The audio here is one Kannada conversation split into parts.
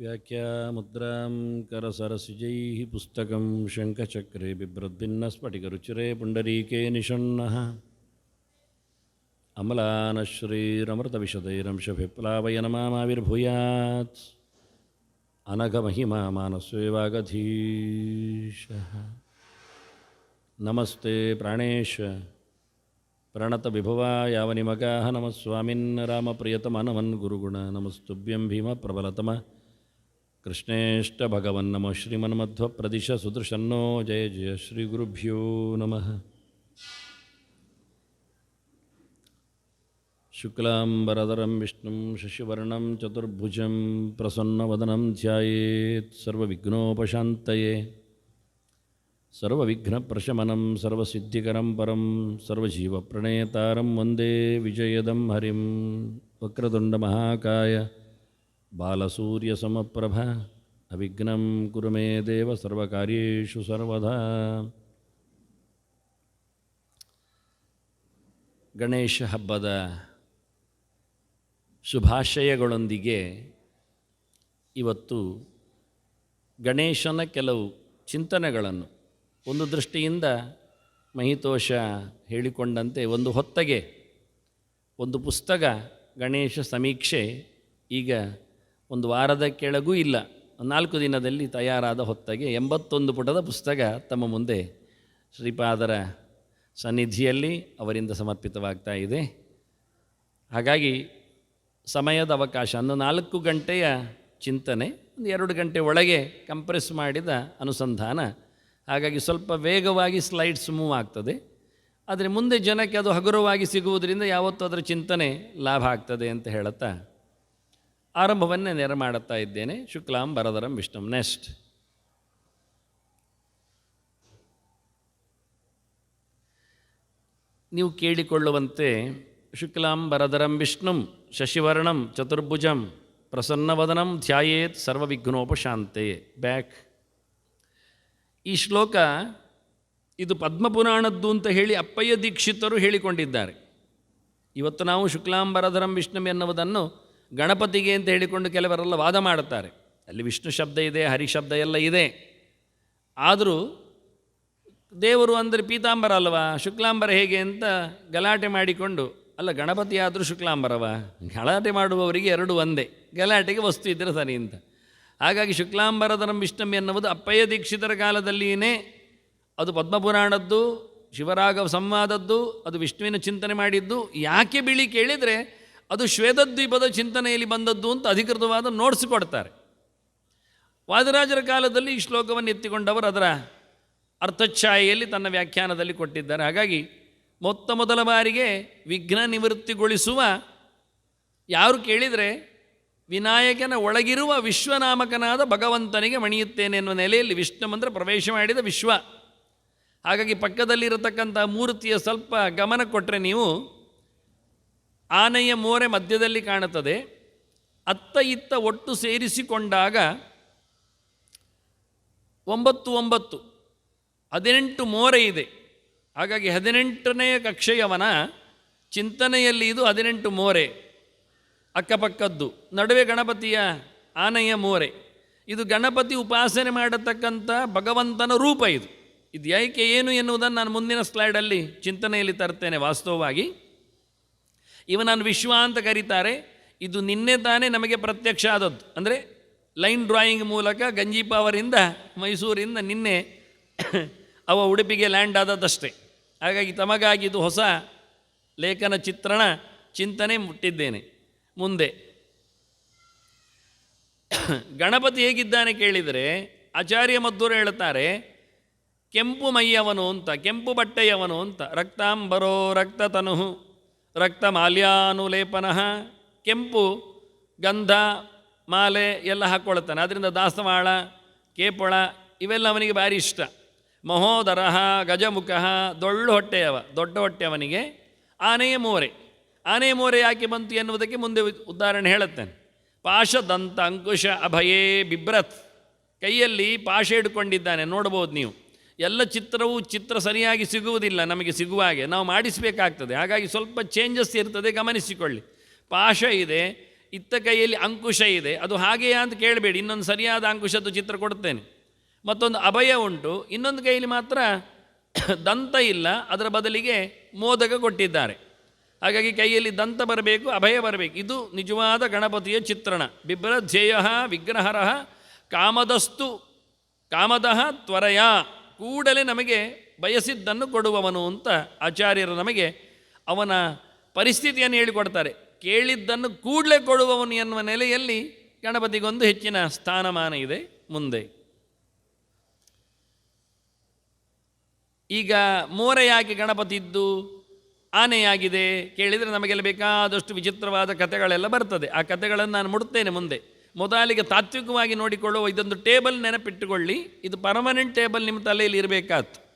व्याख्यामुद्रां करसरसिजैः पुस्तकं शङ्खचक्रे बिभ्रद्भिन्नस्फटिकरुचिरे पुण्डरीके निषण्णः। अमलानश्रीरमृतविशदैरंशभिप्लावयनमाविर्भूयात् अनघमहिमा मानस्वेवागधीशः नमस्ते प्राणेश प्रणतविभवा यावनिमगाः नमः स्वामिन् रामप्रियतमनमन् गुरुगुण नमस्तुभ्यं भीमप्रबलतम कृष्णेष्टभगवन्नमो श्रीमन्मध्वप्रदिश सुदृशन्नो जय जय श्रीगुरुभ्यो नमः शुक्लाम्बरधरं विष्णुं शशिवर्णं चतुर्भुजं प्रसन्नवदनं ध्यायेत् सर्वविघ्नोपशान्तये सर्वविघ्नप्रशमनं सर्वसिद्धिकरं परं सर्वजीवप्रणेतारं वन्दे विजयदं हरिं वक्रतुण्डमहाकाय बालसूर्यसमप्रभ अविघ्नं कुरु मे देव सर्वकार्येषु सर्वदा ಗಣೇಶ ಹಬ್ಬದ ಶುಭಾಶಯಗಳೊಂದಿಗೆ ಇವತ್ತು ಗಣೇಶನ ಕೆಲವು ಚಿಂತನೆಗಳನ್ನು ಒಂದು ದೃಷ್ಟಿಯಿಂದ ಮಹಿತೋಷ ಹೇಳಿಕೊಂಡಂತೆ ಒಂದು ಹೊತ್ತಗೆ ಒಂದು ಪುಸ್ತಕ ಗಣೇಶ ಸಮೀಕ್ಷೆ ಈಗ ಒಂದು ವಾರದ ಕೆಳಗೂ ಇಲ್ಲ. ನಾಲ್ಕು ದಿನದಲ್ಲಿ ತಯಾರಾದ ಹೊತ್ತಗೆ ಎಂಬತ್ತೊಂದು ಪುಟದ ಪುಸ್ತಕ ತಮ್ಮ ಮುಂದೆ ಶ್ರೀಪಾದರ ಸನ್ನಿಧಿಯಲ್ಲಿ ಅವರಿಂದ ಸಮರ್ಪಿತವಾಗ್ತಾ ಇದೆ. ಹಾಗಾಗಿ ಸಮಯದ ಅವಕಾಶ ಅಂದು ನಾಲ್ಕು ಗಂಟೆಯ ಚಿಂತನೆ, ಒಂದು ಎರಡು ಗಂಟೆ ಒಳಗೆ ಕಂಪ್ರೆಸ್ ಮಾಡಿದ ಅನುಸಂಧಾನ ಹಾಗಾಗಿ ಸ್ವಲ್ಪ ವೇಗವಾಗಿ ಸ್ಲೈಡ್ಸ್ ಮೂವ್ ಆಗ್ತದೆ. ಆದರೆ ಮುಂದೆ ಜನಕ್ಕೆ ಅದು ಹಗುರವಾಗಿ ಸಿಗುವುದರಿಂದ ಯಾವತ್ತೂ ಅದರ ಚಿಂತನೆ ಲಾಭ ಆಗ್ತದೆ ಅಂತ ಹೇಳುತ್ತಾ. ಆರಂಭವನ್ನೇ ನೆರ ಮಾಡುತ್ತಾ ಇದ್ದೇನೆ. ಶುಕ್ಲಾಂ ಬರದರಂ ವಿಷ್ಣುಂ. ನೆಕ್ಸ್ಟ್ ನೀವು ಕೇಳಿಕೊಳ್ಳುವಂತೆ ಶುಕ್ಲಾಂ ಬರದರಂ ವಿಷ್ಣುಂ, ಶಶಿವರ್ಣಂ, ಚತುರ್ಭುಜಂ, ಪ್ರಸನ್ನವದನಂ ಧ್ಯಾಯೇತ್ ಸರ್ವವಿಘ್ನೋಪಶಾಂತೆ ಬ್ಯಾಕ್ ಈ ಶ್ಲೋಕ ಇದು ಪದ್ಮಪುರಾಣದ್ದು ಅಂತ ಹೇಳಿ ಅಪ್ಪಯ್ಯ ದೀಕ್ಷಿತರು ಹೇಳಿಕೊಂಡಿದ್ದಾರೆ. ಇವತ್ತು ನಾವು ಶುಕ್ಲಾಂಬರಧರಂ ವಿಷ್ಣು ಎನ್ನುವುದನ್ನು ಗಣಪತಿಗೆ ಅಂತ ಹೇಳಿಕೊಂಡು ಕೆಲವರೆಲ್ಲ ವಾದ ಮಾಡುತ್ತಾರೆ. ಅಲ್ಲಿ ವಿಷ್ಣು ಶಬ್ದ ಇದೆ, ಹರಿ ಶಬ್ದ ಎಲ್ಲ ಇದೆ. ಆದರೂ ದೇವರು ಅಂದರೆ ಪೀತಾಂಬರ ಅಲ್ವಾ? ಶುಕ್ಲಾಂಬರ ಹೇಗೆ ಅಂತ ಗಲಾಟೆ ಮಾಡಿಕೊಂಡು, ಅಲ್ಲ ಗಣಪತಿ ಆದರೂ ಶುಕ್ಲಾಂಬರವ? ಗಲಾಟೆ ಮಾಡುವವರಿಗೆ ಎರಡು ಒಂದೇ. ಗಲಾಟೆಗೆ ವಸ್ತು ಇದ್ದರೆ ಸರಿ ಅಂತ. ಹಾಗಾಗಿ ಶುಕ್ಲಾಂಬರಧರಂ ವಿಷ್ಣಮಿ ಎನ್ನುವುದು ಅಪ್ಪಯ್ಯ ದೀಕ್ಷಿತರ ಕಾಲದಲ್ಲಿಯೇ ಅದು ಪದ್ಮಪುರಾಣದ್ದು ಶಿವರಾಗ ಸಂವಾದದ್ದು, ಅದು ವಿಷ್ಣುವಿನ ಚಿಂತನೆ ಮಾಡಿದ್ದು. ಯಾಕೆ ಬಿಳಿ ಕೇಳಿದರೆ ಅದು ಶ್ವೇತದ್ವೀಪದ ಚಿಂತನೆಯಲ್ಲಿ ಬಂದದ್ದು ಅಂತ ಅಧಿಕೃತವಾದ ನೋಟ್ಸ್ ಕೊಡ್ತಾರೆ. ವಾದರಾಜರ ಕಾಲದಲ್ಲಿ ಈ ಶ್ಲೋಕವನ್ನು ಎತ್ತಿಕೊಂಡವರು ಅದರ ಅರ್ಥಛಾಯೆಯಲ್ಲಿ ತನ್ನ ವ್ಯಾಖ್ಯಾನದಲ್ಲಿ ಕೊಟ್ಟಿದ್ದಾರೆ. ಹಾಗಾಗಿ ಮೊತ್ತ ಮೊದಲ ಬಾರಿಗೆ ವಿಘ್ನ ನಿವೃತ್ತಿಗೊಳಿಸುವ ಯಾರು ಕೇಳಿದರೆ ವಿನಾಯಕನ ಒಳಗಿರುವ ವಿಶ್ವನಾಮಕನಾದ ಭಗವಂತನಿಗೆ ಮಣಿಯುತ್ತೇನೆ ಎನ್ನುವ ನೆಲೆಯಲ್ಲಿ ವಿಷ್ಣು ಮಂತ್ರ ಪ್ರವೇಶ ಮಾಡಿದ ವಿಶ್ವ. ಹಾಗಾಗಿ ಪಕ್ಕದಲ್ಲಿರತಕ್ಕಂಥ ಮೂರ್ತಿಯ ಸ್ವಲ್ಪ ಗಮನ ಕೊಟ್ಟರೆ ನೀವು ಆನೆಯ ಮೋರೆ ಮಧ್ಯದಲ್ಲಿ ಕಾಣುತ್ತದೆ. ಅತ್ತ ಇತ್ತ ಒಟ್ಟು ಸೇರಿಸಿಕೊಂಡಾಗ ಒಂಬತ್ತು ಒಂಬತ್ತು, ಹದಿನೆಂಟು ಮೋರೆ ಇದೆ. ಹಾಗಾಗಿ ಹದಿನೆಂಟನೆಯ ಕಕ್ಷೆಯವನ ಚಿಂತನೆಯಲ್ಲಿ ಇದು ಹದಿನೆಂಟು ಮೋರೆ. ಅಕ್ಕಪಕ್ಕದ್ದು. ನಡುವೆ ಗಣಪತಿಯ ಆನೆಯ ಮೋರೆ. ಇದು ಗಣಪತಿ ಉಪಾಸನೆ ಮಾಡತಕ್ಕಂಥ ಭಗವಂತನ ರೂಪ ಇದು. ಇದು ಯಾಕೆ ಏನು ಎನ್ನುವುದನ್ನು ನಾನು ಮುಂದಿನ ಸ್ಲೈಡಲ್ಲಿ ಚಿಂತನೆಯಲ್ಲಿ ತರ್ತೇನೆ ವಾಸ್ತವವಾಗಿ. ಇವ ನಾನು ವಿಶ್ವ ಅಂತ ಕರೀತಾರೆ. ಇದು ನಿನ್ನೆ ತಾನೇ ನಮಗೆ ಪ್ರತ್ಯಕ್ಷ ಆದದ್ದು. ಅಂದರೆ ಲೈನ್ ಡ್ರಾಯಿಂಗ್ ಮೂಲಕ ಗಂಜೀಪ ಅವರಿಂದ, ಮೈಸೂರಿಂದ ನಿನ್ನೆ ಅವ ಉಡುಪಿಗೆ ಲ್ಯಾಂಡ್ ಆದದ್ದಷ್ಟೇ. ಹಾಗಾಗಿ ತಮಗಾಗಿ ಇದು ಹೊಸ ಲೇಖನ ಚಿತ್ರಣ ಚಿಂತನೆ ಮುಟ್ಟಿದ್ದೇನೆ. ಮುಂದೆ. ಗಣಪತಿ ಹೇಗಿದ್ದಾನೆ ಕೇಳಿದರೆ ಆಚಾರ್ಯ ಮದ್ದೂರು ಹೇಳುತ್ತಾರೆ, ಕೆಂಪು ಮೈಯವನು ಅಂತ, ಕೆಂಪು ಬಟ್ಟೆಯವನು ಅಂತ, ರಕ್ತಾಂಬರೋ ರಕ್ತತನು ರಕ್ತ ಮಾಲ್ಯಾನುಲೇಪನಃ, ಕೆಂಪು ಗಂಧ, ಮಾಲೆ ಎಲ್ಲ ಹಾಕ್ಕೊಳ್ತಾನೆ ಅದರಿಂದ ದಾಸವಾಳ, ಕೇಪೊಳ ಇವೆಲ್ಲ ಅವನಿಗೆ ಭಾರಿ ಇಷ್ಟ. ಮಹೋದರ ಗಜಮುಖ ದೊಳ್ಳು ಹೊಟ್ಟೆಯವ, ದೊಡ್ಡ ಹೊಟ್ಟೆ ಅವನಿಗೆ ಆನೆಯ ಮೋರೆ ಆನೆಯ ಮೋರೆ ಯಾಕೆ ಬಂತು ಎನ್ನುವುದಕ್ಕೆ ಮುಂದೆ ಉದಾಹರಣೆ ಹೇಳುತ್ತೇನೆ. ಪಾಶ ದಂತ ಅಂಕುಶ ಅಭಯೇ ಬಿಬ್ರತ್ ಕೈಯಲ್ಲಿ ಪಾಶ ಹಿಡ್ಕೊಂಡಿದ್ದಾನೆ, ನೋಡ್ಬೋದು ನೀವು. ಎಲ್ಲ ಚಿತ್ರವೂ ಚಿತ್ರ ಸರಿಯಾಗಿ ಸಿಗುವುದಿಲ್ಲ ನಮಗೆ ಸಿಗುವ ಹಾಗೆ ನಾವು ಮಾಡಿಸಬೇಕಾಗ್ತದೆ. ಹಾಗಾಗಿ ಸ್ವಲ್ಪ ಚೇಂಜಸ್ ಇರ್ತದೆ, ಗಮನಿಸಿಕೊಳ್ಳಿ. ಪಾಶ ಇದೆ, ಇತ್ತ ಕೈಯಲ್ಲಿ ಅಂಕುಶ ಇದೆ. ಅದು ಹಾಗೆಯಾ ಅಂತ ಕೇಳಬೇಡಿ. ಇನ್ನೊಂದು ಸರಿಯಾದ ಅಂಕುಶದ್ದು ಚಿತ್ರ ಕೊಡ್ತೇನೆ ಮತ್ತೊಂದು ಅಭಯ ಉಂಟು. ಇನ್ನೊಂದು ಕೈಯಲ್ಲಿ ಮಾತ್ರ ದಂತ ಇಲ್ಲ. ಅದರ ಬದಲಿಗೆ ಮೋದಕ ಕೊಟ್ಟಿದ್ದಾರೆ. ಹಾಗಾಗಿ ಕೈಯಲ್ಲಿ ದಂತ ಬರಬೇಕು, ಅಭಯ ಬರಬೇಕು. ಇದು ನಿಜವಾದ ಗಣಪತಿಯ ಚಿತ್ರಣ. ಬಿಬ್ರ ಧ್ಯೇಯ ವಿಗ್ರಹರ ಕಾಮದಸ್ತು ಕಾಮದಃ ತ್ವರೆಯ. ಕೂಡಲೇ ನಮಗೆ ಬಯಸಿದ್ದನ್ನು ಕೊಡುವವನು ಅಂತ ಆಚಾರ್ಯರು ನಮಗೆ ಅವನ ಪರಿಸ್ಥಿತಿಯನ್ನು ಹೇಳಿಕೊಡ್ತಾರೆ. ಕೇಳಿದ್ದನ್ನು ಕೂಡಲೇ ಕೊಡುವವನು ಎನ್ನುವ ನೆಲೆಯಲ್ಲಿ ಗಣಪತಿಗೊಂದು ಹೆಚ್ಚಿನ ಸ್ಥಾನಮಾನ ಇದೆ ಮುಂದೆ. ಈಗ ಮೋರೆ ಯಾಕೆ ಗಣಪತಿ ಇದ್ದು? ಆನೆಯಾಗಿದೆ. ಕೇಳಿದರೆ ನಮಗೆಲ್ಲ ಬೇಕಾದಷ್ಟು ವಿಚಿತ್ರವಾದ ಕಥೆಗಳೆಲ್ಲ ಬರ್ತದೆ. ಆ ಕಥೆಗಳನ್ನು ನಾನು ಮುಡುತ್ತೇನೆ ಮುಂದೆ. ಮೊದಲಿಗೆ ತಾತ್ವಿಕವಾಗಿ ನೋಡಿಕೊಳ್ಳುವ ಇದೊಂದು ಟೇಬಲ್ ನೆನಪಿಟ್ಟುಕೊಳ್ಳಿ. ಇದು ಪರ್ಮನೆಂಟ್ ಟೇಬಲ್ ನಿಮ್ಮ ತಲೆಯಲ್ಲಿ ಇರಬೇಕಾಯ್ತು.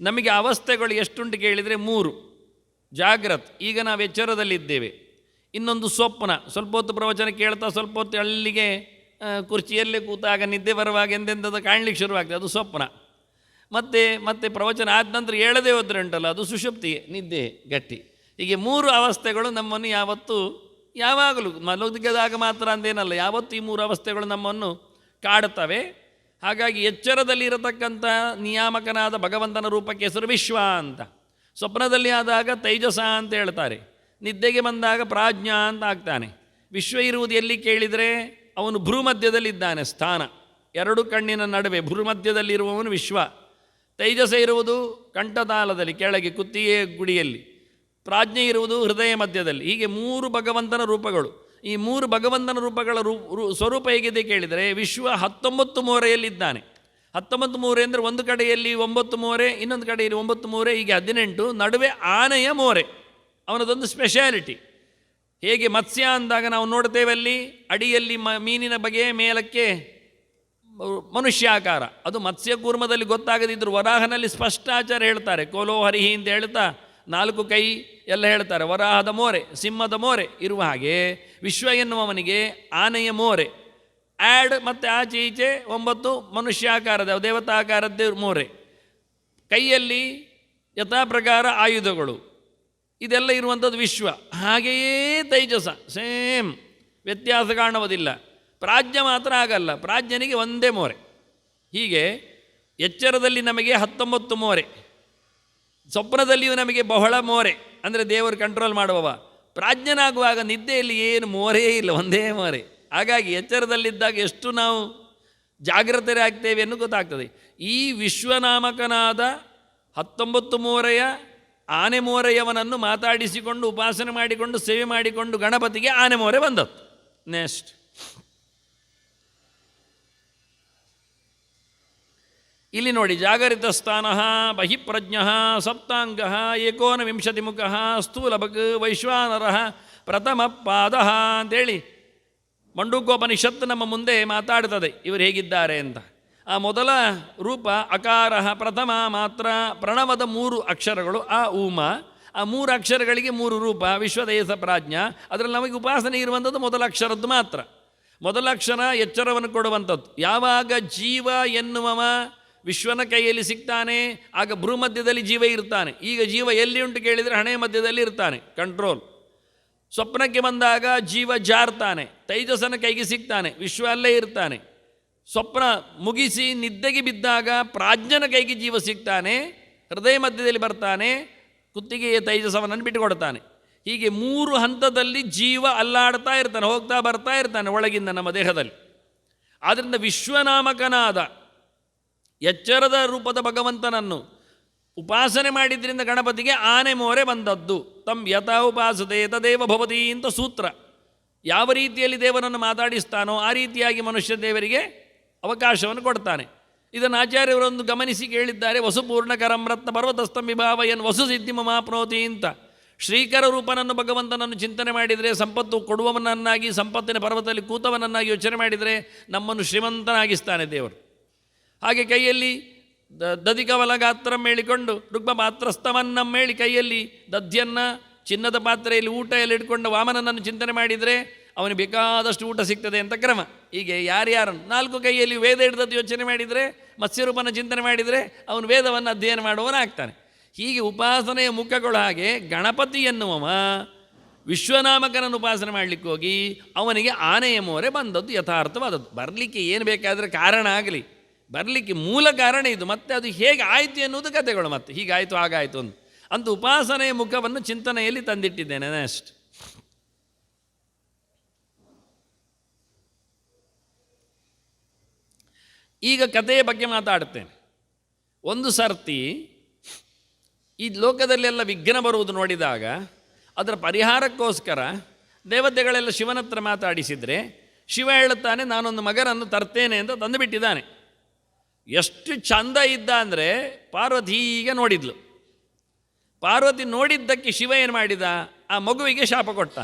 ನಮಗೆ ಅವಸ್ಥೆಗಳು ಎಷ್ಟುಂಟು ಕೇಳಿದರೆ ಮೂರು. ಜಾಗ್ರತ್. ಈಗ ನಾವು ಎಚ್ಚರದಲ್ಲಿದ್ದೇವೆ. ಇನ್ನೊಂದು ಸ್ವಪ್ನ. ಸ್ವಲ್ಪ ಹೊತ್ತು ಪ್ರವಚನ ಕೇಳ್ತಾ ಸ್ವಲ್ಪ ಹೊತ್ತು ಅಲ್ಲಿಗೆ ಕುರ್ಚಿಯಲ್ಲೇ ಕೂತಾಗ ನಿದ್ದೆ ಬರುವಾಗ ಎಂದೆಂಥದ್ದು ಕಾಣಲಿಕ್ಕೆ ಶುರುವಾಗ್ತದೆ. ಅದು ಸ್ವಪ್ನ. ಮತ್ತೆ ಮತ್ತೆ ಪ್ರವಚನ ಆದ ನಂತರ ಹೇಳದೇ ಹೋದ್ರೆ ಉಂಟಲ್ಲ, ಅದು ಸುಷುಪ್ತಿ ನಿದ್ದೆ ಗಟ್ಟಿ. ಹೀಗೆ ಮೂರು ಅವಸ್ಥೆಗಳು ನಮ್ಮನ್ನು ಯಾವತ್ತೂ, ಯಾವಾಗಲೂ ಮಲಗಿದಾಗ ಮಾತ್ರ ಅಂದೇನಲ್ಲ, ಯಾವತ್ತೂ ಈ ಮೂರು ಅವಸ್ಥೆಗಳು ನಮ್ಮನ್ನು ಕಾಡುತ್ತವೆ. ಹಾಗಾಗಿ ಎಚ್ಚರದಲ್ಲಿ ಇರತಕ್ಕಂಥ ನಿಯಾಮಕನಾದ ಭಗವಂತನ ರೂಪಕ್ಕೆ ಹೆಸರು ವಿಶ್ವ ಅಂತ. ಸ್ವಪ್ನದಲ್ಲಿ ಆದಾಗ ತೈಜಸ ಅಂತ ಹೇಳ್ತಾರೆ. ನಿದ್ದೆಗೆ ಬಂದಾಗ ಪ್ರಾಜ್ಞಾ ಅಂತ ಆಗ್ತಾನೆ. ವಿಶ್ವ ಇರುವುದು ಎಲ್ಲಿ ಕೇಳಿದರೆ, ಅವನು ಭ್ರೂಮಧ್ಯದಲ್ಲಿದ್ದಾನೆ, ಸ್ಥಾನ. ಎರಡು ಕಣ್ಣಿನ ನಡುವೆ ಭ್ರೂಮಧ್ಯದಲ್ಲಿರುವವನು ವಿಶ್ವ. ತೈಜಸ ಇರುವುದು ಕಂಠತಾಲದಲ್ಲಿ, ಕೆಳಗೆ ಕುತ್ತಿಗೆ ಗುಡಿಯಲ್ಲಿ. ಪ್ರಾಜ್ಞೆ ಇರುವುದು ಹೃದಯ ಮಧ್ಯದಲ್ಲಿ. ಹೀಗೆ ಮೂರು ಭಗವಂತನ ರೂಪಗಳು. ಈ ಮೂರು ಭಗವಂತನ ರೂಪಗಳ ರೂ, ರೂ- ಸ್ವರೂಪ ಹೇಗಿದೆ ಕೇಳಿದರೆ, ವಿಶ್ವ ಹತ್ತೊಂಬತ್ತು ಮೂರೆಯಲ್ಲಿದ್ದಾನೆ. ಹತ್ತೊಂಬತ್ತು ಮೂರೆ ಅಂದರೆ ಒಂದು ಕಡೆಯಲ್ಲಿ ಒಂಬತ್ತು ಮೋರೆ, ಇನ್ನೊಂದು ಕಡೆಯಲ್ಲಿ ಒಂಬತ್ತು ಮೂರೆ, ಹೀಗೆ ಹದಿನೆಂಟು, ನಡುವೆ ಆನೆಯ ಮೋರೆ. ಅವನದೊಂದು ಸ್ಪೆಷಾಲಿಟಿ ಹೇಗೆ ಮತ್ಸ್ಯ ಅಂದಾಗ ನಾವು ನೋಡ್ತೇವೆ ಅಲ್ಲಿ, ಅಡಿಯಲ್ಲಿ ಮ, ಮೀನಿನ ಬಗೆ ಮೇಲಕ್ಕೆ ಮನುಷ್ಯಾಕಾರ. ಅದು ಮತ್ಸ್ಯ ಕೂರ್ಮದಲ್ಲಿ ಗೊತ್ತಾಗದಿದ್ದರೂ ವರಾಹನಲ್ಲಿ ಸ್ಪಷ್ಟಾಚಾರ ಹೇಳ್ತಾರೆ. ಕೋಲೋ ಹರಿಹಿ ಅಂತ ಹೇಳ್ತಾ ನಾಲ್ಕು ಕೈ ಎಲ್ಲ ಹೇಳ್ತಾರೆ. ವರಾಹದ ಮೋರೆ, ಸಿಂಹದ ಮೋರೆ ಇರುವ ಹಾಗೆ ವಿಶ್ವ ಎನ್ನುವವನಿಗೆ ಆನೆಯ ಮೋರೆ ಆ್ಯಡ್ ಮತ್ತು ಆಚೆ ಈಚೆ ಒಂಬತ್ತು ಮನುಷ್ಯಾಕಾರದ, ದೇವತಾಕಾರದ್ದೇ ಮೋರೆ. ಕೈಯಲ್ಲಿ ಯಥಾ ಪ್ರಕಾರ ಆಯುಧಗಳು. ಇದೆಲ್ಲ ಇರುವಂಥದ್ದು ವಿಶ್ವ. ಹಾಗೆಯೇ ತೈಜಸ. ಸೇಮ್. ವ್ಯತ್ಯಾಸ ಕಾಣುವುದಿಲ್ಲ. ಪ್ರಾಜ್ಞ ಮಾತ್ರ ಆಗಲ್ಲ. ಪ್ರಾಜ್ಞನಿಗೆ ಒಂದೇ ಮೋರೆ. ಹೀಗೆ ಎಚ್ಚರದಲ್ಲಿ ನಮಗೆ ಹತ್ತೊಂಬತ್ತು ಮೋರೆ. ಸ್ವಪ್ನದಲ್ಲಿಯೂ ನಮಗೆ ಬಹಳ ಮೋರೆ. ಅಂದರೆ ದೇವರು ಕಂಟ್ರೋಲ್ ಮಾಡುವವ. ಪ್ರಾಜ್ಞನಾಗುವಾಗ ನಿದ್ದೆಯಲ್ಲಿ ಏನು ಮೋರೇ ಇಲ್ಲ, ಒಂದೇ ಮೋರೆ. ಹಾಗಾಗಿ ಎಚ್ಚರದಲ್ಲಿದ್ದಾಗ ಎಷ್ಟು ನಾವು ಜಾಗ್ರತರಾಗ್ತೇವೆ ಎಂದು ಗೊತ್ತಾಗ್ತದೆ. ಈ ವಿಶ್ವನಾಮಕನಾದ ಹತ್ತೊಂಬತ್ತು ಮೋರೆಯ ಆನೆ ಮೋರೆಯವನನ್ನು ಮಾತಾಡಿಸಿಕೊಂಡು, ಉಪಾಸನೆ ಮಾಡಿಕೊಂಡು, ಸೇವೆ ಮಾಡಿಕೊಂಡು ಗಣಪತಿಗೆ ಆನೆ ಮೋರೆ ಬಂದದ್ದು. ನೆಕ್ಸ್ಟ್ ಇಲ್ಲಿ ನೋಡಿ, ಜಾಗರಿತ ಸ್ಥಾನ ಬಹಿಪ್ರಜ್ಞ ಸಪ್ತಾಂಗ ಏಕೋನವಿಂಶತಿ ಮುಖ ಸ್ಥೂಲಭಗ್ ವೈಶ್ವಾನರ ಪ್ರಥಮ ಪಾದ ಅಂತೇಳಿ ಮಂಡೂಕೋಪನಿಷತ್ತು ನಮ್ಮ ಮುಂದೆ ಮಾತಾಡ್ತದೆ, ಇವರು ಹೇಗಿದ್ದಾರೆ ಅಂತ. ಆ ಮೊದಲ ರೂಪ ಅಕಾರ ಪ್ರಥಮ ಮಾತ್ರ ಪ್ರಣವದ ಮೂರು ಅಕ್ಷರಗಳು, ಆ ಊಮ ಆ ಮೂರು ಅಕ್ಷರಗಳಿಗೆ ಮೂರು ರೂಪ, ವಿಶ್ವದೇಶ ಪ್ರಾಜ್ಞ, ಅದರಲ್ಲಿ ನಮಗೆ ಉಪಾಸನೆ ಇರುವಂಥದ್ದು ಮೊದಲ ಅಕ್ಷರದ್ದು ಮಾತ್ರ. ಮೊದಲ ಅಕ್ಷರ ಎಚ್ಚರವನ್ನು ಕೊಡುವಂಥದ್ದು. ಯಾವಾಗ ಜೀವ ಎನ್ನುವವ ವಿಶ್ವನ ಕೈಯಲ್ಲಿ ಸಿಗ್ತಾನೆ, ಆಗ ಭ್ರೂಮಧ್ಯದಲ್ಲಿ ಜೀವ ಇರ್ತಾನೆ. ಈಗ ಜೀವ ಎಲ್ಲಿ ಉಂಟು ಕೇಳಿದರೆ ಹಣೆಯ ಮಧ್ಯದಲ್ಲಿ ಇರ್ತಾನೆ ಕಂಟ್ರೋಲ್ ಸ್ವಪ್ನಕ್ಕೆ ಬಂದಾಗ ಜೀವ ಜಾರ್ತಾನೆ, ತೈಜಸನ ಕೈಗೆ ಸಿಗ್ತಾನೆ, ವಿಶ್ವ ಅಲ್ಲೇ ಇರ್ತಾನೆ. ಸ್ವಪ್ನ ಮುಗಿಸಿ ನಿದ್ದೆಗೆ ಬಿದ್ದಾಗ ಪ್ರಾಜ್ಞನ ಕೈಗೆ ಜೀವ ಸಿಗ್ತಾನೆ, ಹೃದಯ ಮಧ್ಯದಲ್ಲಿ ಬರ್ತಾನೆ, ಕುತ್ತಿಗೆಯ ತೈಜಸವನ್ನು ಬಿಟ್ಟುಕೊಡ್ತಾನೆ. ಹೀಗೆ ಮೂರು ಹಂತದಲ್ಲಿ ಜೀವ ಅಲ್ಲಾಡ್ತಾ ಇರ್ತಾನೆ, ಹೋಗ್ತಾ ಬರ್ತಾ ಇರ್ತಾನೆ ಒಳಗಿಂದ ನಮ್ಮ ದೇಹದಲ್ಲಿ. ಆದ್ದರಿಂದ ವಿಶ್ವನಾಮಕನಾದ ಎಚ್ಚರದ ರೂಪದ ಭಗವಂತನನ್ನು ಉಪಾಸನೆ ಮಾಡಿದ್ರಿಂದ ಗಣಪತಿಗೆ ಆನೆ ಮೋರೆ ಬಂದದ್ದು. ತಮ್ ಯಥಾ ಉಪಾಸತೆ ತದೇವ ಭವತಿ ಅಂತ ಸೂತ್ರ. ಯಾವ ರೀತಿಯಲ್ಲಿ ದೇವನನ್ನು ಮಾತಾಡಿಸ್ತಾನೋ ಆ ರೀತಿಯಾಗಿ ಮನುಷ್ಯ ದೇವರಿಗೆ ಅವಕಾಶವನ್ನು ಕೊಡ್ತಾನೆ. ಇದನ್ನು ಆಚಾರ್ಯವರೊಂದು ಗಮನಿಸಿ ಕೇಳಿದ್ದಾರೆ ವಸುಪೂರ್ಣಕರಂ ರತ್ನ ಪರ್ವತಸ್ಥಂ ವಿಭಾವಯನ್ ವಸು ಸಿದ್ಧಿ ಮಮಾಪ್ನೋತಿ ಅಂತ. ಶ್ರೀಕರ ರೂಪನನ್ನು ಭಗವಂತನನ್ನು ಚಿಂತನೆ ಮಾಡಿದರೆ, ಸಂಪತ್ತು ಕೊಡುವವನನ್ನಾಗಿ, ಸಂಪತ್ತಿನ ಪರ್ವತದಲ್ಲಿ ಕೂತವನನ್ನಾಗಿ ಯೋಚನೆ ಮಾಡಿದರೆ ನಮ್ಮನ್ನು ಶ್ರೀಮಂತನಾಗಿಸ್ತಾನೆ ದೇವರು. ಹಾಗೆ ಕೈಯಲ್ಲಿ ದಧಿಕವಲ ಗಾತ್ರ ಮೇಳಿಕೊಂಡು ರುಗ್ಮ ಪಾತ್ರಸ್ಥವನ್ನ ಮೇಳಿ ಕೈಯಲ್ಲಿ ದದ್ಯನ್ನ ಚಿನ್ನದ ಪಾತ್ರೆಯಲ್ಲಿ ಊಟ ಎಲ್ಲ ಇಟ್ಕೊಂಡು ವಾಮನನನ್ನು ಚಿಂತನೆ ಮಾಡಿದರೆ ಅವನಿಗೆ ಬೇಕಾದಷ್ಟು ಊಟ ಸಿಗ್ತದೆ ಅಂತ ಕ್ರಮ. ಹೀಗೆ ಯಾರ್ಯಾರನ್ನು ನಾಲ್ಕು ಕೈಯಲ್ಲಿ ವೇದ ಹಿಡಿದದ್ದು ಯೋಚನೆ ಮಾಡಿದರೆ, ಮತ್ಸ್ಯರೂಪನ ಚಿಂತನೆ ಮಾಡಿದರೆ ಅವನು ವೇದವನ್ನು ಅಧ್ಯಯನ ಮಾಡುವವನಾಗ್ತಾನೆ. ಹೀಗೆ ಉಪಾಸನೆಯ ಮುಖಗಳು ಹಾಗೆ ಗಣಪತಿ ಎನ್ನುವವ ವಿಶ್ವನಾಮಕನನ್ನು ಉಪಾಸನೆ ಮಾಡಲಿಕ್ಕೆ ಹೋಗಿ ಅವನಿಗೆ ಆನೆಯ ಮೋರೆ ಬಂದದ್ದು ಯಥಾರ್ಥವಾದದ್ದು. ಬರಲಿಕ್ಕೆ ಏನು ಬೇಕಾದರೆ ಕಾರಣ ಆಗಲಿ. ಬರಲಿಕ್ಕೆ ಮೂಲ ಕಾರಣ ಇದು. ಮತ್ತೆ ಅದು ಹೇಗೆ ಆಯಿತು ಎನ್ನುವುದು ಕಥೆಗಳು ಮತ್ತೆ. ಹೀಗಾಯಿತು, ಹಾಗಾಯಿತು ಅಂತ. ಅಂತ ಉಪಾಸನೆಯ ಮುಖವನ್ನು ಚಿಂತನೆಯಲ್ಲಿ ತಂದಿಟ್ಟಿದ್ದೇನೆ ನೆಕ್ಸ್ಟ್. ಈಗ ಕಥೆಯ ಬಗ್ಗೆ ಮಾತಾಡ್ತೇನೆ. ಒಂದು ಸರ್ತಿ ಈ ಲೋಕದಲ್ಲೆಲ್ಲ ವಿಘ್ನ ಬರುವುದು ನೋಡಿದಾಗ ಅದರ ಪರಿಹಾರಕ್ಕೋಸ್ಕರ ದೇವತೆಗಳೆಲ್ಲ ಶಿವನತ್ರ ಮಾತಾಡಿಸಿದರೆ ಶಿವ ಹೇಳುತ್ತಾನೆ, ನಾನೊಂದು ಮಗನನ್ನು ತರ್ತೇನೆ ಅಂತ ತಂದುಬಿಟ್ಟಿದ್ದಾನೆ. ಎಷ್ಟು ಚಂದ ಇದ್ದ ಅಂದರೆ ಪಾರ್ವತಿ ಹೀಗೆ ನೋಡಿದ್ಲು. ಪಾರ್ವತಿ ನೋಡಿದ್ದಕ್ಕೆ ಶಿವ ಏನು ಮಾಡಿದ? ಆ ಮಗುವಿಗೆ ಶಾಪ ಕೊಟ್ಟ.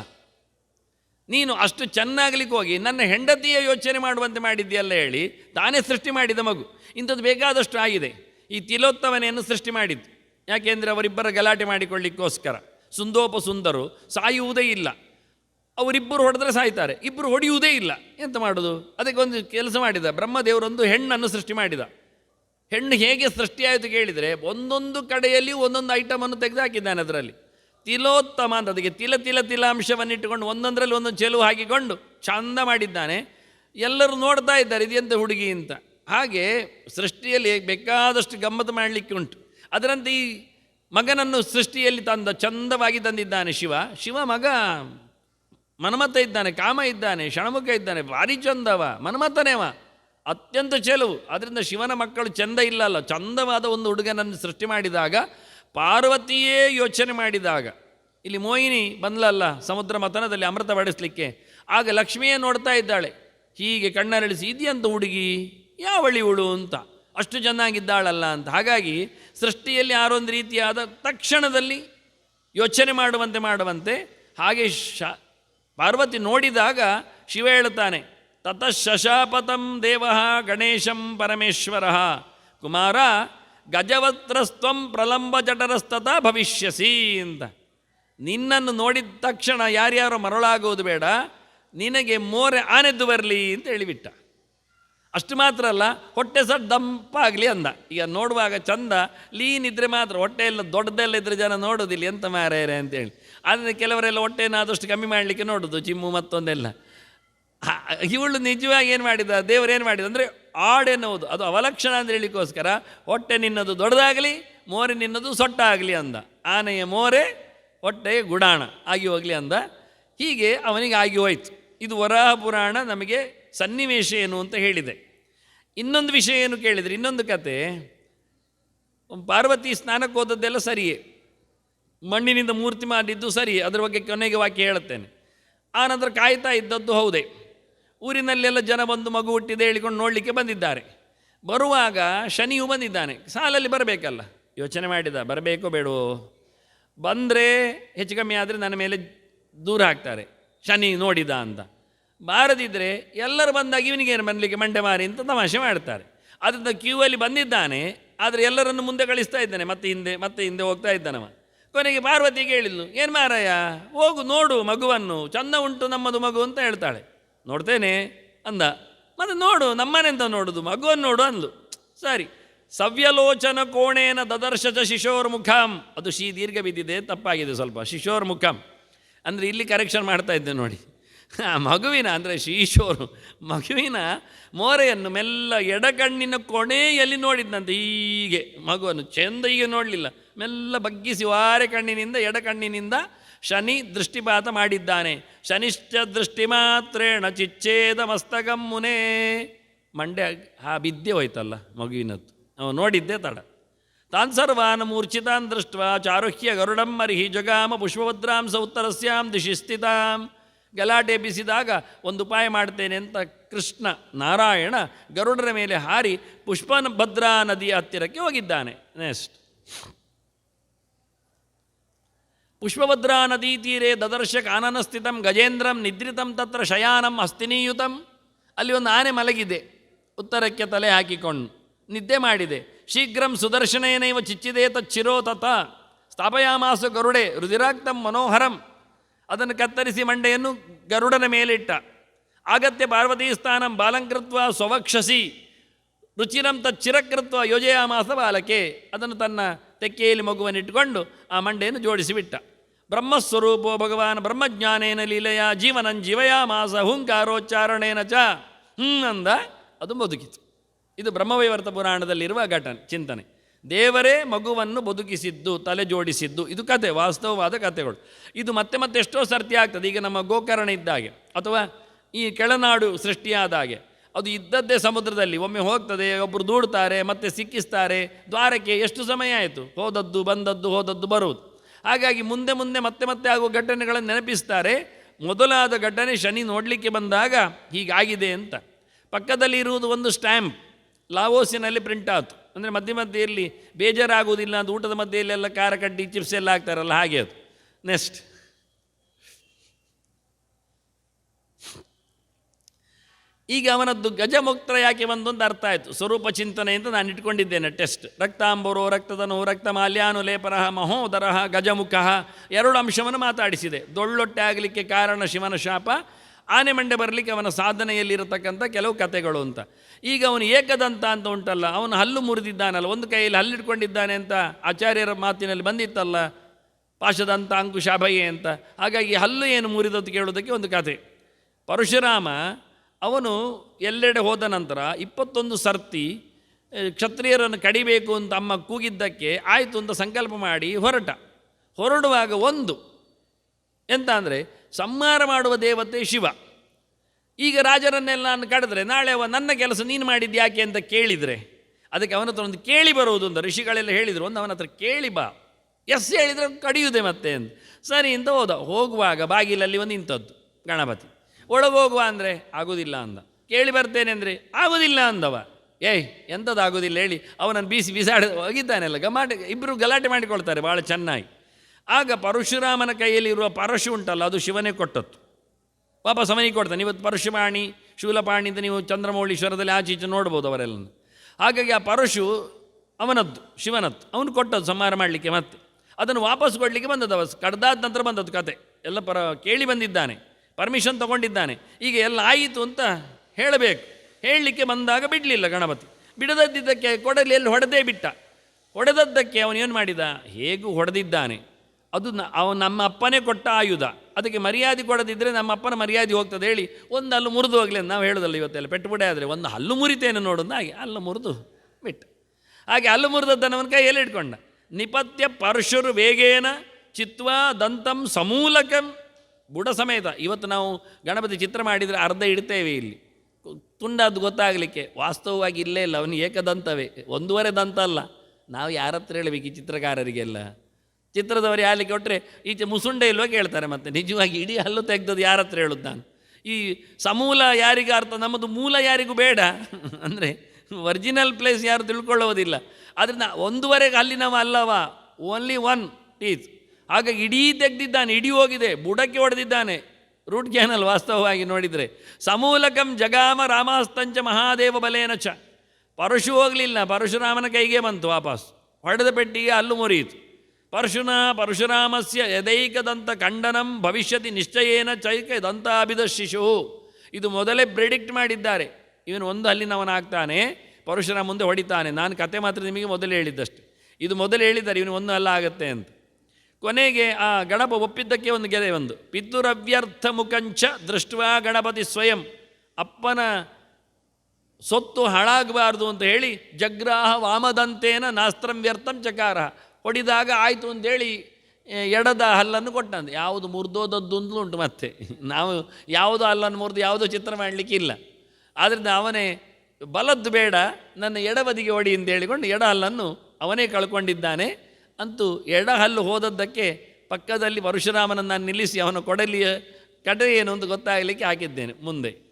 ನೀನು ಅಷ್ಟು ಚೆನ್ನಾಗ್ಲಿಕ್ಕೆ ಹೋಗಿ, ನನ್ನ ಹೆಂಡತಿಯ ಯೋಚನೆ ಮಾಡುವಂತೆ ಮಾಡಿದ್ಯಲ್ಲ ಹೇಳಿ, ತಾನೇ ಸೃಷ್ಟಿ ಮಾಡಿದ ಮಗು. ಇಂಥದ್ದು ಬೇಕಾದಷ್ಟು ಆಗಿದೆ. ಈ ತಿಲೋತ್ತಮನೆಯನ್ನು ಸೃಷ್ಟಿ ಮಾಡಿದ್ದು. ಯಾಕೆಂದರೆ ಅವರಿಬ್ಬರ ಗಲಾಟೆ ಮಾಡಿಕೊಳ್ಳಿಕ್ಕೋಸ್ಕರ. ಸುಂದೋಪ ಸುಂದರು ಸಾಯುವುದೇ ಇಲ್ಲ. ಅವರಿಬ್ಬರು ಹೊಡೆದ್ರೆ ಸಾಯ್ತಾರೆ. ಇಬ್ಬರು ಹೊಡೆಯುವುದೇ ಇಲ್ಲ. ಎಂತ ಮಾಡೋದು? ಅದಕ್ಕೆ ಒಂದು ಕೆಲಸ ಮಾಡಿದ. ಬ್ರಹ್ಮದೇವರೊಂದು ಹೆಣ್ಣನ್ನು ಸೃಷ್ಟಿ ಮಾಡಿದ. ಹೆಣ್ಣು ಹೇಗೆ ಸೃಷ್ಟಿಯಾಯಿತು ಕೇಳಿದರೆ ಒಂದೊಂದು ಕಡೆಯಲ್ಲಿ ಒಂದೊಂದು ಐಟಮನ್ನು ತೆಗೆದು ಹಾಕಿದ್ದಾನೆ ಅದರಲ್ಲಿ. ತಿಲೋತ್ತಮ ಅಂತ ಅದಕ್ಕೆ ತಿಲ ತಿಲ ತಿಲಾಂಶವನ್ನು ಇಟ್ಟುಕೊಂಡು ಒಂದೊಂದರಲ್ಲಿ ಒಂದೊಂದು ಚೆಲುವು ಹಾಕಿಕೊಂಡು ಚಂದ ಮಾಡಿದ್ದಾನೆ. ಎಲ್ಲರೂ ನೋಡ್ತಾ ಇದ್ದಾರೆ ಇದೆಂತ ಹುಡುಗಿ ಅಂತ. ಹಾಗೆ ಸೃಷ್ಟಿಯಲ್ಲಿ ಬೇಕಾದಷ್ಟು ಗಮ್ಮತ್ತು ಮಾಡಲಿಕ್ಕೆ ಉಂಟು. ಅದರಂತೆ ಈ ಮಗನನ್ನು ಸೃಷ್ಟಿಯಲ್ಲಿ ತಂದ ಚಂದವಾಗಿ ತಂದಿದ್ದಾನೆ ಶಿವ. ಶಿವ ಮಗ. ಮನ್ಮಥ ಇದ್ದಾನೆ, ಕಾಮ ಇದ್ದಾನೆ ಷಣಮುಖ ಇದ್ದಾನೆ, ಭಾರಿ ಚಂದವ ಮನ್ಮಥನೇವ ಅತ್ಯಂತ ಚೆಲುವು. ಅದರಿಂದ ಶಿವನ ಮಕ್ಕಳು ಚಂದ ಇಲ್ಲಲ್ಲ ಚಂದವಾದ ಒಂದು ಹುಡುಗನನ್ನು ಸೃಷ್ಟಿ ಮಾಡಿದಾಗ, ಪಾರ್ವತಿಯೇ ಯೋಚನೆ ಮಾಡಿದಾಗ, ಇಲ್ಲಿ ಮೋಹಿನಿ ಬಂದ್ಲಲ್ಲ, ಸಮುದ್ರ ಮಥನದಲ್ಲಿ ಅಮೃತ ಬಡಿಸ್ಲಿಕ್ಕೆ, ಆಗ ಲಕ್ಷ್ಮಿಯೇ ನೋಡ್ತಾ ಇದ್ದಾಳೆ, ಹೀಗೆ ಕಣ್ಣರಳಿಸಿ, ಇದೆಯಂತ ಹುಡುಗಿ ಯಾವಳಿ ಹುಳು ಅಂತ. ಅಷ್ಟು ಚೆನ್ನಾಗಿದ್ದಾಳಲ್ಲ ಅಂತ. ಹಾಗಾಗಿ ಸೃಷ್ಟಿಯಲ್ಲಿ ಯಾರೊಂದು ರೀತಿಯಾದ ತಕ್ಷಣದಲ್ಲಿ ಯೋಚನೆ ಮಾಡುವಂತೆ ಮಾಡುವಂತೆ, ಹಾಗೆ ಶ ಪಾರ್ವತಿ ನೋಡಿದಾಗ ಶಿವ ಹೇಳುತ್ತಾನೆ ತತಃ ಶಶಾಪತಂ ದೇವ ಗಣೇಶಂ ಪರಮೇಶ್ವರ. ಕುಮಾರ ಗಜವತ್ರಸ್ತ್ವಂ ಪ್ರಲಂಬ ಜಠರಸ್ತತ ಭವಿಷ್ಯಸಿ ಅಂತ. ನಿನ್ನನ್ನು ನೋಡಿದ ತಕ್ಷಣ ಯಾರ್ಯಾರು ಮರಳಾಗೋದು ಬೇಡ, ನಿನಗೆ ಮೋರೆ ಆನೆದ್ದು ಬರಲಿ ಅಂತ ಹೇಳಿಬಿಟ್ಟ. ಅಷ್ಟು ಮಾತ್ರ ಅಲ್ಲ, ಹೊಟ್ಟೆ ಸಹ ದಂಪಾಗಲಿ ಅಂದ. ಈಗ ನೋಡುವಾಗ ಚಂದ, ಲೀನ್ ಇದ್ದರೆ ಮಾತ್ರ ಹೊಟ್ಟೆ ಎಲ್ಲ ದೊಡ್ಡದೆಲ್ಲ ಇದ್ರೆ ಜನ ನೋಡೋದಿಲ್ಲ, ಎಂತ ಮಾರೇರೆ ಅಂತೇಳಿ ಆದರೆ ಕೆಲವರೆಲ್ಲ ಹೊಟ್ಟೆನಾದಷ್ಟು ಕಮ್ಮಿ ಮಾಡಲಿಕ್ಕೆ ನೋಡೋದು, ಜಿಮ್ಮು ಮತ್ತೊಂದೆಲ್ಲ. ಇವಳು ನಿಜವಾಗಿ ಏನು ಮಾಡಿದ, ದೇವರು ಏನು ಮಾಡಿದ ಅಂದರೆ ಆಡೆನ್ನುವುದು ಅದು ಅವಲಕ್ಷಣ ಅಂತ ಹೇಳಿಕೋಸ್ಕರ ಹೊಟ್ಟೆ ನಿನ್ನದು ದೊಡ್ಡದಾಗಲಿ, ಮೋರೆ ನಿನ್ನದು ಸೊಟ್ಟಾಗಲಿ ಅಂದ. ಆನೆಯ ಮೋರೆ ಹೊಟ್ಟೆಯ ಗುಡಾಣ ಆಗಿ ಹೋಗಲಿ ಅಂದ. ಹೀಗೆ ಅವನಿಗೆ ಆಗಿ ಹೋಯಿತು. ಇದು ವರಾಹ ಪುರಾಣ ನಮಗೆ ಸನ್ನಿವೇಶ ಏನು ಅಂತ ಹೇಳಿದೆ. ಇನ್ನೊಂದು ವಿಷಯ ಏನು ಕೇಳಿದರೆ? ಇನ್ನೊಂದು ಕತೆ. ಪಾರ್ವತಿ ಸ್ನಾನಕ್ಕೆ ಹೋದದ್ದೆಲ್ಲ ಸರಿಯೇ. ಮಣ್ಣಿನಿಂದ ಮೂರ್ತಿ ಮಾಡಿದ್ದು ಸರಿ, ಅದರ ಬಗ್ಗೆ ಕೊನೆಗೆ ವಾಕ್ಯ ಹೇಳುತ್ತೇನೆ. ಆನಂತರ ಕಾಯ್ತಾ ಇದ್ದದ್ದು ಹೌದೇ. ಊರಿನಲ್ಲೆಲ್ಲ ಜನ ಬಂದು ಮಗು ಹುಟ್ಟಿದೆ ಹೇಳಿಕೊಂಡು ನೋಡಲಿಕ್ಕೆ ಬಂದಿದ್ದಾರೆ. ಬರುವಾಗ ಶನಿಯು ಬಂದಿದ್ದಾನೆ. ಸಾಲಲ್ಲಿ ಬರಬೇಕಲ್ಲ. ಯೋಚನೆ ಮಾಡಿದ, ಬರಬೇಕೋ ಬೇಡವೋ ಬಂದರೆ ಹೆಚ್ಚು ಕಮ್ಮಿ ಆದರೆ ನನ್ನ ಮೇಲೆ ದೂರ ಹಾಕ್ತಾರೆ. ಶನಿ ನೋಡಿದ ಅಂತ. ಬಾರದಿದ್ದರೆ ಎಲ್ಲರೂ ಬಂದಾಗ ಇವನಿಗೇನು ಬರಲಿಕ್ಕೆ ಮಂಡೆ ಮಾರಿ ಅಂತ ತಮಾಷೆ ಮಾಡ್ತಾರೆ. ಅದರಿಂದ ಕ್ಯೂ ಅಲ್ಲಿ ಬಂದಿದ್ದಾನೆ, ಆದರೆ ಎಲ್ಲರನ್ನು ಮುಂದೆ ಕಳಿಸ್ತಾ ಇದ್ದಾನೆ. ಮತ್ತೆ ಹಿಂದೆ ಮತ್ತೆ ಹಿಂದೆ ಹೋಗ್ತಾ ಇದ್ದಾನವ. ಕೊನೆಗೆ ಪಾರ್ವತಿಗೆ ಹೇಳಿದ್ಲು ಏನು ಮಾರಾಯ? ಹೋಗು, ನೋಡು ಮಗುವನ್ನು. ಚಂದ ಉಂಟು ನಮ್ಮದು ಮಗು ಅಂತ ಹೇಳ್ತಾಳೆ. ನೋಡ್ತೇನೆ, ಅಂದ. ಮತ್ತೆ ನೋಡು, ನಮ್ಮನೆಂತ ನೋಡುದು? ಮಗುವನ್ನು ನೋಡು, ಅಂದ್ಲು. ಸರಿ. ಸವ್ಯಲೋಚನ ಕೋಣೇನ ದದರ್ಶಜ ಶಿಶೋರ್ ಮುಖಾಂ ಅದು ಶ್ರೀ ದೀರ್ಘ ಬಿದ್ದಿದೆ ತಪ್ಪಾಗಿದೆ ಸ್ವಲ್ಪ. ಶಿಶೋರ್ ಮುಖಾಂ ಅಂದರೆ ಇಲ್ಲಿ ಕರೆಕ್ಷನ್ ಮಾಡ್ತಾ ಇದ್ದೆ ನೋಡಿ. ಆ ಮಗುವಿನ, ಅಂದರೆ ಶೀಶೋರು, ಮಗುವಿನ ಮೋರೆಯನ್ನು ಮೆಲ್ಲ ಎಡಗಣ್ಣಿನ ಕೊನೆಯಲ್ಲಿ ನೋಡಿದ್ನಂತೆ ಹೀಗೆ. ಮಗುವನ್ನು ಚೆಂದ ಹೀಗೆ ನೋಡಲಿಲ್ಲ. ಮೆಲ್ಲ ಬಗ್ಗಿಸಿ ವಾರೆ ಕಣ್ಣಿನಿಂದ ಎಡಕಣ್ಣಿನಿಂದ ಶನಿ ದೃಷ್ಟಿಪಾತ ಮಾಡಿದ್ದಾನೆ. ಶನಿಶ್ಚ ದೃಷ್ಟಿ ಮಾತ್ರೇಣ ಚಿಚ್ಚೇದ ಮಸ್ತಕಂ ಮುನೇ. ಮಂಡ್ಯ ಆ ಬಿದ್ದೆ ಹೋಯ್ತಲ್ಲ ಮಗುವಿನದ್ದು. ನಾವು ನೋಡಿದ್ದೆ ತಡ. ತಾನ್ ಸರ್ವಾನ್ ಮೂರ್ಛಿತಾನ್ ದೃಷ್ಟ ಚಾರುಹ್ಯ ಗರುಡಂ ಮರಿಹಿ ಜಗಾಮ ಪುಷ್ಪಭದ್ರಾಂಸ ಉತ್ತರಸ್ಯಾಂ ದಿಶಿ ಸ್ಥಿತಾಂ ಗಲಾಟೆ ಬಿಸಿದಾಗ ಒಂದು ಉಪಾಯ ಮಾಡ್ತೇನೆ ಅಂತ ಕೃಷ್ಣ ನಾರಾಯಣ ಗರುಡರ ಮೇಲೆ ಹಾರಿ ಪುಷ್ಪನ ಭದ್ರಾ ನದಿಯ ಹತ್ತಿರಕ್ಕೆ ಹೋಗಿದ್ದಾನೆ. ನೆಕ್ಸ್ಟ್. ಪುಷ್ಪಭದ್ರಾ ನದೀ ತೀರೆ ದದರ್ಶ ಕಾನನ ಸ್ಥಿತಂ ಗಜೇಂದ್ರಂ, ನಿದ್ರಿತಂ ತತ್ರ ಶಯಾನಂ ಹಸ್ತಿನೀಯುತಂ ಅಲ್ಲಿ ಒಂದು ಆನೆ ಮಲಗಿದೆ. ಉತ್ತರಕ್ಕೆ ತಲೆ ಹಾಕಿಕೊಂಡು ನಿದ್ದೆ ಮಾಡಿದೆ. ಶೀಘ್ರಂ ಸುದರ್ಶನೇನೈವ ಚಿಚ್ಚಿದೆ ತಚ್ಚಿರೋ ತತ. ಸ್ಥಾಪಯಾಮಾಸು ಗರುಡೆ ರುದಿರಾಕ್ತಂ ಮನೋಹರಂ. ಅದನ್ನು ಕತ್ತರಿಸಿ ಮಂಡೆಯನ್ನು ಗರುಡನ ಮೇಲಿಟ್ಟ. ಆಗತ್ಯ ಪಾರ್ವತೀಸ್ಥಾನಂ ಬಾಲಂಕೃತ್ವ ಸ್ವವಕ್ಷಸಿ. ರುಚಿರಂ ತಚ್ಚಿರಕೃತ್ವ ಯೋಜಯಾಮಾಸ ಬಾಲಕೆ. ಅದನ್ನು ತನ್ನ ತೆಕ್ಕೆಯಲ್ಲಿ ಮಗುವನ್ನಿಟ್ಟುಕೊಂಡು ಆ ಮಂಡೆಯನ್ನು ಜೋಡಿಸಿಬಿಟ್ಟ. ಬ್ರಹ್ಮಸ್ವರೂಪೋ ಭಗವಾನ್ ಬ್ರಹ್ಮಜ್ಞಾನೇನ ಲೀಲೆಯ ಜೀವನಂ ಜೀವಯಾಮಾಸ ಹುಂಕಾರೋಚ್ಚಾರಣೇನ ಚ. ಹ್ಞೂ ಅಂದ, ಅದು ಬದುಕಿತು. ಇದು ಬ್ರಹ್ಮವೈವರ್ತ ಪುರಾಣದಲ್ಲಿರುವ ಘಟನೆ, ಚಿಂತನೆ. ದೇವರೇ ಮಗುವನ್ನು ಬದುಕಿಸಿದ್ದು, ತಲೆ ಜೋಡಿಸಿದ್ದು, ಇದು ಕತೆ, ವಾಸ್ತವವಾದ ಕಥೆಗಳು ಇದು ಮತ್ತೆ ಮತ್ತೆ ಎಷ್ಟೋ ಸರ್ತಿ ಆಗ್ತದೆ, ಈಗ ನಮ್ಮ ಗೋಕರ್ಣ ಇದ್ದಾಗೆ, ಅಥವಾ ಈ ಕೆಳನಾಡು ಸೃಷ್ಟಿಯಾದ ಹಾಗೆ ಅದು ಇದ್ದದ್ದೇ ಸಮುದ್ರದಲ್ಲಿ. ಒಮ್ಮೆ ಹೋಗ್ತದೆ ಒಬ್ಬರು ದೂಡ್ತಾರೆ, ಮತ್ತೆ ಸಿಕ್ಕಿಸ್ತಾರೆ. ದ್ವಾರಕ್ಕೆ ಎಷ್ಟು ಸಮಯ ಆಯಿತು? ಹೋದದ್ದು, ಬಂದದ್ದು, ಹೋದದ್ದು ಬರುವುದು. ಹಾಗಾಗಿ ಮುಂದೆ ಮುಂದೆ ಮತ್ತೆ ಮತ್ತೆ ಆಗುವ ಘಟನೆಗಳನ್ನು ನೆನಪಿಸ್ತಾರೆ. ಮೊದಲಾದ ಘಟನೆ ಶನಿ ನೋಡಲಿಕ್ಕೆ ಬಂದಾಗ ಹೀಗಾಗಿದೆ ಅಂತ. ಪಕ್ಕದಲ್ಲಿ ಇರುವುದು ಒಂದು ಸ್ಟ್ಯಾಂಪ್. ಲಾವೋಸಿನಲ್ಲಿ ಪ್ರಿಂಟ್ ಆಯಿತು ಅಂದರೆ ಮಧ್ಯೆ ಮಧ್ಯೆಯಲ್ಲಿ ಬೇಜಾರಾಗುವುದಿಲ್ಲ ಅಂತ ಊಟದ ಮಧ್ಯೆಯಲ್ಲೆಲ್ಲ ಖಾರ ಕಡ್ಡಿ, ಚಿಪ್ಸ್ ಎಲ್ಲ ಹಾಕ್ತಾರಲ್ಲ, ಹಾಗೆ ಅದು. ನೆಕ್ಸ್ಟ್. ಈಗ ಅವನದ್ದು ಗಜಮುಕ್ತ ಯಾಕೆ ಅಂತ ಅರ್ಥ ಆಯಿತು. ಸ್ವರೂಪ ಚಿಂತನೆ ಅಂತ ನಾನು ಇಟ್ಕೊಂಡಿದ್ದೇನೆ ಟೆಸ್ಟ್. ರಕ್ತಾಂಬರೋ, ರಕ್ತದನು ಮಾಲ್ಯಾನು ಲೇಪರ ಮಹೋದರಃ, ಗಜಮುಖಃ ಎರಡು ಅಂಶವನ್ನು ಮಾತಾಡಿಸಿದೆ. ದೊಳ್ಳೊಟ್ಟೆ ಆಗಲಿಕ್ಕೆ ಕಾರಣ ಶಿವನ ಶಾಪ, ಆನೆ ಮಂಡೆ ಬರಲಿಕ್ಕೆ ಅವನ ಸಾಧನೆಯಲ್ಲಿರತಕ್ಕಂಥ ಕೆಲವು ಕಥೆಗಳು ಅಂತ. ಈಗ ಅವನು ಏಕದಂತ ಅಂತ ಉಂಟಲ್ಲ, ಅವನು ಹಲ್ಲು ಮುರಿದಿದ್ದಾನಲ್ಲ, ಒಂದು ಕೈಯಲ್ಲಿ ಹಲ್ಲಿಟ್ಕೊಂಡಿದ್ದಾನೆ ಅಂತ ಆಚಾರ್ಯರ ಮಾತಿನಲ್ಲಿ ಬಂದಿತ್ತಲ್ಲ, ಪಾಶದಂತ ಅಂಕುಶಾಭಯೇ ಅಂತ. ಹಾಗಾಗಿ ಹಲ್ಲು ಏನು ಮುರಿದದ್ದು ಕೇಳೋದಕ್ಕೆ ಒಂದು ಕಥೆ. ಪರಶುರಾಮ ಅವನು ಎಲ್ಲೆಡೆ ಹೋದ ನಂತರ ಇಪ್ಪತ್ತೊಂದು ಸರ್ತಿ ಕ್ಷತ್ರಿಯರನ್ನು ಕಡಿಬೇಕು ಅಂತ ಅಮ್ಮ ಕೂಗಿದ್ದಕ್ಕೆ ಆಯಿತು ಅಂತ ಸಂಕಲ್ಪ ಮಾಡಿ ಹೊರಟ. ಹೊರಡುವಾಗ ಒಂದು ಎಂತ ಅಂದರೆ ಸಂಹಾರ ಮಾಡುವ ದೇವತೆ ಶಿವ. ಈಗ ರಾಜರನ್ನೆಲ್ಲ ನಾನು ಕಡಿದ್ರೆ ನಾಳೆ ಅವ ನನ್ನ ಕೆಲಸ ನೀನು ಮಾಡಿದ್ದು ಯಾಕೆ ಅಂತ ಕೇಳಿದರೆ, ಅದಕ್ಕೆ ಅವನ ಹತ್ರ ಒಂದು ಕೇಳಿ ಬರುವುದು ಅಂತ ಋಷಿಗಳೆಲ್ಲ ಹೇಳಿದರು. ಒಂದು ಅವನ ಹತ್ರ ಕೇಳಿ ಬಾ. ಎಸ್ ಹೇಳಿದರೆ ಕಡಿಯುವುದೇ ಮತ್ತೆ ಅಂತ. ಸರಿ ಅಂತ ಹೋದ. ಹೋಗುವಾಗ ಬಾಗಿಲಲ್ಲಿ ಒಂದು ಇಂಥದ್ದು ಗಣಪತಿ. ಒಳಗೆ ಹೋಗುವ ಅಂದರೆ ಆಗೋದಿಲ್ಲ ಅಂದ. ಕೇಳಿ ಬರ್ತೇನೆ ಅಂದರೆ ಆಗೋದಿಲ್ಲ ಅಂದವ. ಏಯ್, ಎಂಥದ್ದು ಆಗೋದಿಲ್ಲ ಹೇಳಿ. ಅವನನ್ನು ಬೀಸಿ ಬೀಸಾಡ ಹೋಗಿದ್ದಾನೆಲ್ಲ. ಗಮಾಟೆ ಇಬ್ಬರು ಗಲಾಟೆ ಮಾಡಿಕೊಳ್ತಾರೆ ಭಾಳ ಚೆನ್ನಾಗಿ. ಆಗ ಪರಶುರಾಮನ ಕೈಯಲ್ಲಿ ಇರುವ ಪರಶು ಉಂಟಲ್ಲ, ಅದು ಶಿವನೇ ಕೊಟ್ಟದ್ದು. ವಾಪಸ್ ಅವನಿಗೆ ಕೊಡ್ತಾನೆ. ಇವತ್ತು ಪರಶುಪಾಣಿ, ಶೂಲಪಾಣಿ ಅಂತ ನೀವು ಚಂದ್ರಮೌಳೀಶ್ವರದಲ್ಲಿ ಆಚೆ ಈಚೆ ನೋಡ್ಬೋದು ಅವರೆಲ್ಲ. ಹಾಗಾಗಿ ಆ ಪರಶು ಅವನದ್ದು, ಶಿವನದ್ದು. ಅವನು ಕೊಟ್ಟದ್ದು ಸಂಹಾರ ಮಾಡಲಿಕ್ಕೆ ಮತ್ತೆ. ಅದನ್ನು ವಾಪಸ್ ಕೊಡಲಿಕ್ಕೆ ಬಂದದ್ದು ಅವಸ್ ಕಡ್ದಾದ ನಂತರ ಬಂದದ್ದು ಕತೆ. ಎಲ್ಲ ಪರ ಕೇಳಿ ಬಂದಿದ್ದಾನೆ. ಪರ್ಮಿಷನ್ ತಗೊಂಡಿದ್ದಾನೆ. ಈಗ ಎಲ್ಲ ಆಯಿತು ಅಂತ ಹೇಳಬೇಕು. ಹೇಳಲಿಕ್ಕೆ ಬಂದಾಗ ಬಿಡಲಿಲ್ಲ ಗಣಪತಿ. ಬಿಡದದ್ದಿದ್ದಕ್ಕೆ ಕೊಡಲಿ, ಎಲ್ಲಿ ಹೊಡೆದೇ ಬಿಟ್ಟ. ಹೊಡೆದದ್ದಕ್ಕೆ ಏನು ಮಾಡಿದ? ಹೇಗೂ ಹೊಡೆದಿದ್ದಾನೆ. ಅದು ನ ಅವ ನಮ್ಮ ಅಪ್ಪನೇ ಕೊಟ್ಟ ಆಯುಧ. ಅದಕ್ಕೆ ಮರ್ಯಾದೆ ಕೊಡದಿದ್ದರೆ ನಮ್ಮ ಅಪ್ಪನ ಮರ್ಯಾದೆ ಹೋಗ್ತದೆ ಹೇಳಿ, ಒಂದು ಅಲ್ಲು ಮುರಿದು ಹೋಗಲಿ ನಾವು ಹೇಳೋದಲ್ಲ ಇವತ್ತೆಲ್ಲ. ಪೆಟ್ಟುಪುಡೆ ಆದರೆ ಒಂದು ಹಲ್ಲು ಮುರಿತೇನೆ ನೋಡೋದು. ಹಾಗೆ ಅಲ್ಲು ಮುರಿದು ಬಿಟ್ಟು. ಹಾಗೆ ಅಲ್ಲು ಮುರಿದದ್ದನ್ನು ಅವನ ಕೈಯಲ್ಲಿ ಇಟ್ಕೊಂಡ. ನಿಪತ್ಯ ಪರಶುರು ವೇಗೇನ ಚಿತ್ವ ದಂತಂ ಸಮೂಲಕಂ ಬುಡ ಸಮೇತ. ಇವತ್ತು ನಾವು ಗಣಪತಿ ಚಿತ್ರ ಮಾಡಿದರೆ ಅರ್ಧ ಇಡ್ತೇವೆ ಇಲ್ಲಿ. ತುಂಡದ್ದು ಗೊತ್ತಾಗಲಿಕ್ಕೆ. ವಾಸ್ತವವಾಗಿ ಇಲ್ಲೇ ಇಲ್ಲ. ಅವನು ಏಕದಂತವೇ. ಒಂದೂವರೆ ದಂತ ಅಲ್ಲ. ನಾವು ಯಾರ ಹತ್ರ ಹೇಳಬೇಕು ಈ ಚಿತ್ರಕಾರರಿಗೆಲ್ಲ? ಚಿತ್ರದವರು ಯಾರಿಗೆ ಕೊಟ್ಟರೆ ಈಚೆ ಮುಸುಂಡೆ ಇಲ್ವೋ ಕೇಳ್ತಾರೆ ಮತ್ತೆ. ನಿಜವಾಗಿ ಇಡೀ ಹಲ್ಲು ತೆಗ್ದದ್ದು ಯಾರ ಹತ್ರ ನಾನು? ಈ ಸಮೂಲ ಯಾರಿಗೂ ಅರ್ಥ, ನಮ್ಮದು ಮೂಲ ಯಾರಿಗೂ ಬೇಡ. ಅಂದರೆ ಒರಿಜಿನಲ್ ಪ್ಲೇಸ್ ಯಾರು ತಿಳ್ಕೊಳ್ಳೋದಿಲ್ಲ ಆದ್ದರಿಂದ ಒಂದೂವರೆಗೆ ನಾವು ಅಲ್ಲವ? ಓನ್ಲಿ ಒನ್ ಟೀತ್ ಹಾಗಾಗಿ ಇಡೀ ತೆಗೆದಿದ್ದಾನೆ, ಇಡೀ ಹೋಗಿದೆ, ಬುಡಕ್ಕೆ ಹೊಡೆದಿದ್ದಾನೆ ರೂಟ್ ಕ್ಯಾನಲ್ ವಾಸ್ತವವಾಗಿ ನೋಡಿದರೆ, ಸಮೂಲಕಂ ಜಗಾಮ ರಾಮಾಸ್ತಂಚ ಮಹಾದೇವ ಬಲೇನ ಚ. ಪರಶು ಹೋಗಲಿಲ್ಲ, ಪರಶುರಾಮನ ಕೈಗೆ ಬಂತು ವಾಪಸ್. ಹೊಡೆದ ಪೆಟ್ಟಿಗೆ ಅಲ್ಲು ಮುರಿಯಿತು. ಪರಶುನ, ಪರಶುರಾಮಸ್ಯ ಯದೈಕದಂತ ಖಂಡನಂ ಭವಿಷ್ಯತಿ ನಿಶ್ಚಯೇನ ಚೈಕ ದಂತಾಭಿದ ಶಿಶು. ಇದು ಮೊದಲೇ ಪ್ರಿಡಿಕ್ಟ್ ಮಾಡಿದ್ದಾರೆ. ಇವನು ಒಂದು ಹಲ್ಲಿನವನಾಗ್ತಾನೆ ಪರಶುರಾಮ ಮುಂದೆ ಹೊಡಿತಾನೆ. ನಾನು ಕತೆ ಮಾತ್ರ ನಿಮಗೆ ಮೊದಲು ಹೇಳಿದ್ದಷ್ಟೆ. ಇದು ಮೊದಲು ಹೇಳಿದ್ದಾರೆ, ಇವನು ಒಂದು ಹಲ್ಲ ಆಗುತ್ತೆ ಅಂತ. ಕೊನೆಗೆ ಆ ಗಣಪ ಒಪ್ಪಿದ್ದಕ್ಕೆ ಒಂದು ಗೆರೆ ಒಂದು. ಪಿತುರವ್ಯರ್ಥ ಮುಖಂಚ ದೃಷ್ಟ್ವಾ ಗಣಪತಿ ಸ್ವಯಂ. ಅಪ್ಪನ ಸೊತ್ತು ಹಾಳಾಗಬಾರ್ದು ಅಂತ ಹೇಳಿ ಜಗ್ರಾಹ ವಾಮದಂತೇನ ನಾಸ್ತ್ರಂ ವ್ಯರ್ಥಂ ಚಕಾರ. ಹೊಡಿದಾಗ ಆಯಿತು ಅಂತೇಳಿ ಎಡದ ಹಲ್ಲನ್ನು ಕೊಟ್ಟಂತೆ. ಯಾವುದು ಮುರಿದೋದದ್ದು ಅಂತಲೂ ಉಂಟು ಮತ್ತೆ. ನಾವು ಯಾವುದು ಹಲ್ಲನ್ನು ಮುರಿದು ಯಾವುದೋ ಚಿತ್ರ ಮಾಡಲಿಕ್ಕಿಲ್ಲ ಆದ್ದರಿಂದ ಅವನೇ, ಬಲದ್ದು ಬೇಡ, ನನ್ನ ಎಡಬದಿಗೆ ಹೊಡಿ ಅಂತ ಹೇಳಿಕೊಂಡು ಎಡ ಹಲ್ಲನ್ನು ಅವನೇ ಕಳ್ಕೊಂಡಿದ್ದಾನೆ. ಅಂತೂ ಎಡಹಲ್ಲು ಹೋದದ್ದಕ್ಕೆ ಪಕ್ಕದಲ್ಲಿ ಪರಶುರಾಮನನ್ನು ನಾನು ನಿಲ್ಲಿಸಿ ಅವನ ಕೊಡಲಿಯ ಕಡೆ ಏನು ಅಂತ ಗೊತ್ತಾಗಲಿಕ್ಕೆ ಹಾಕಿದ್ದೇನೆ ಮುಂದೆ.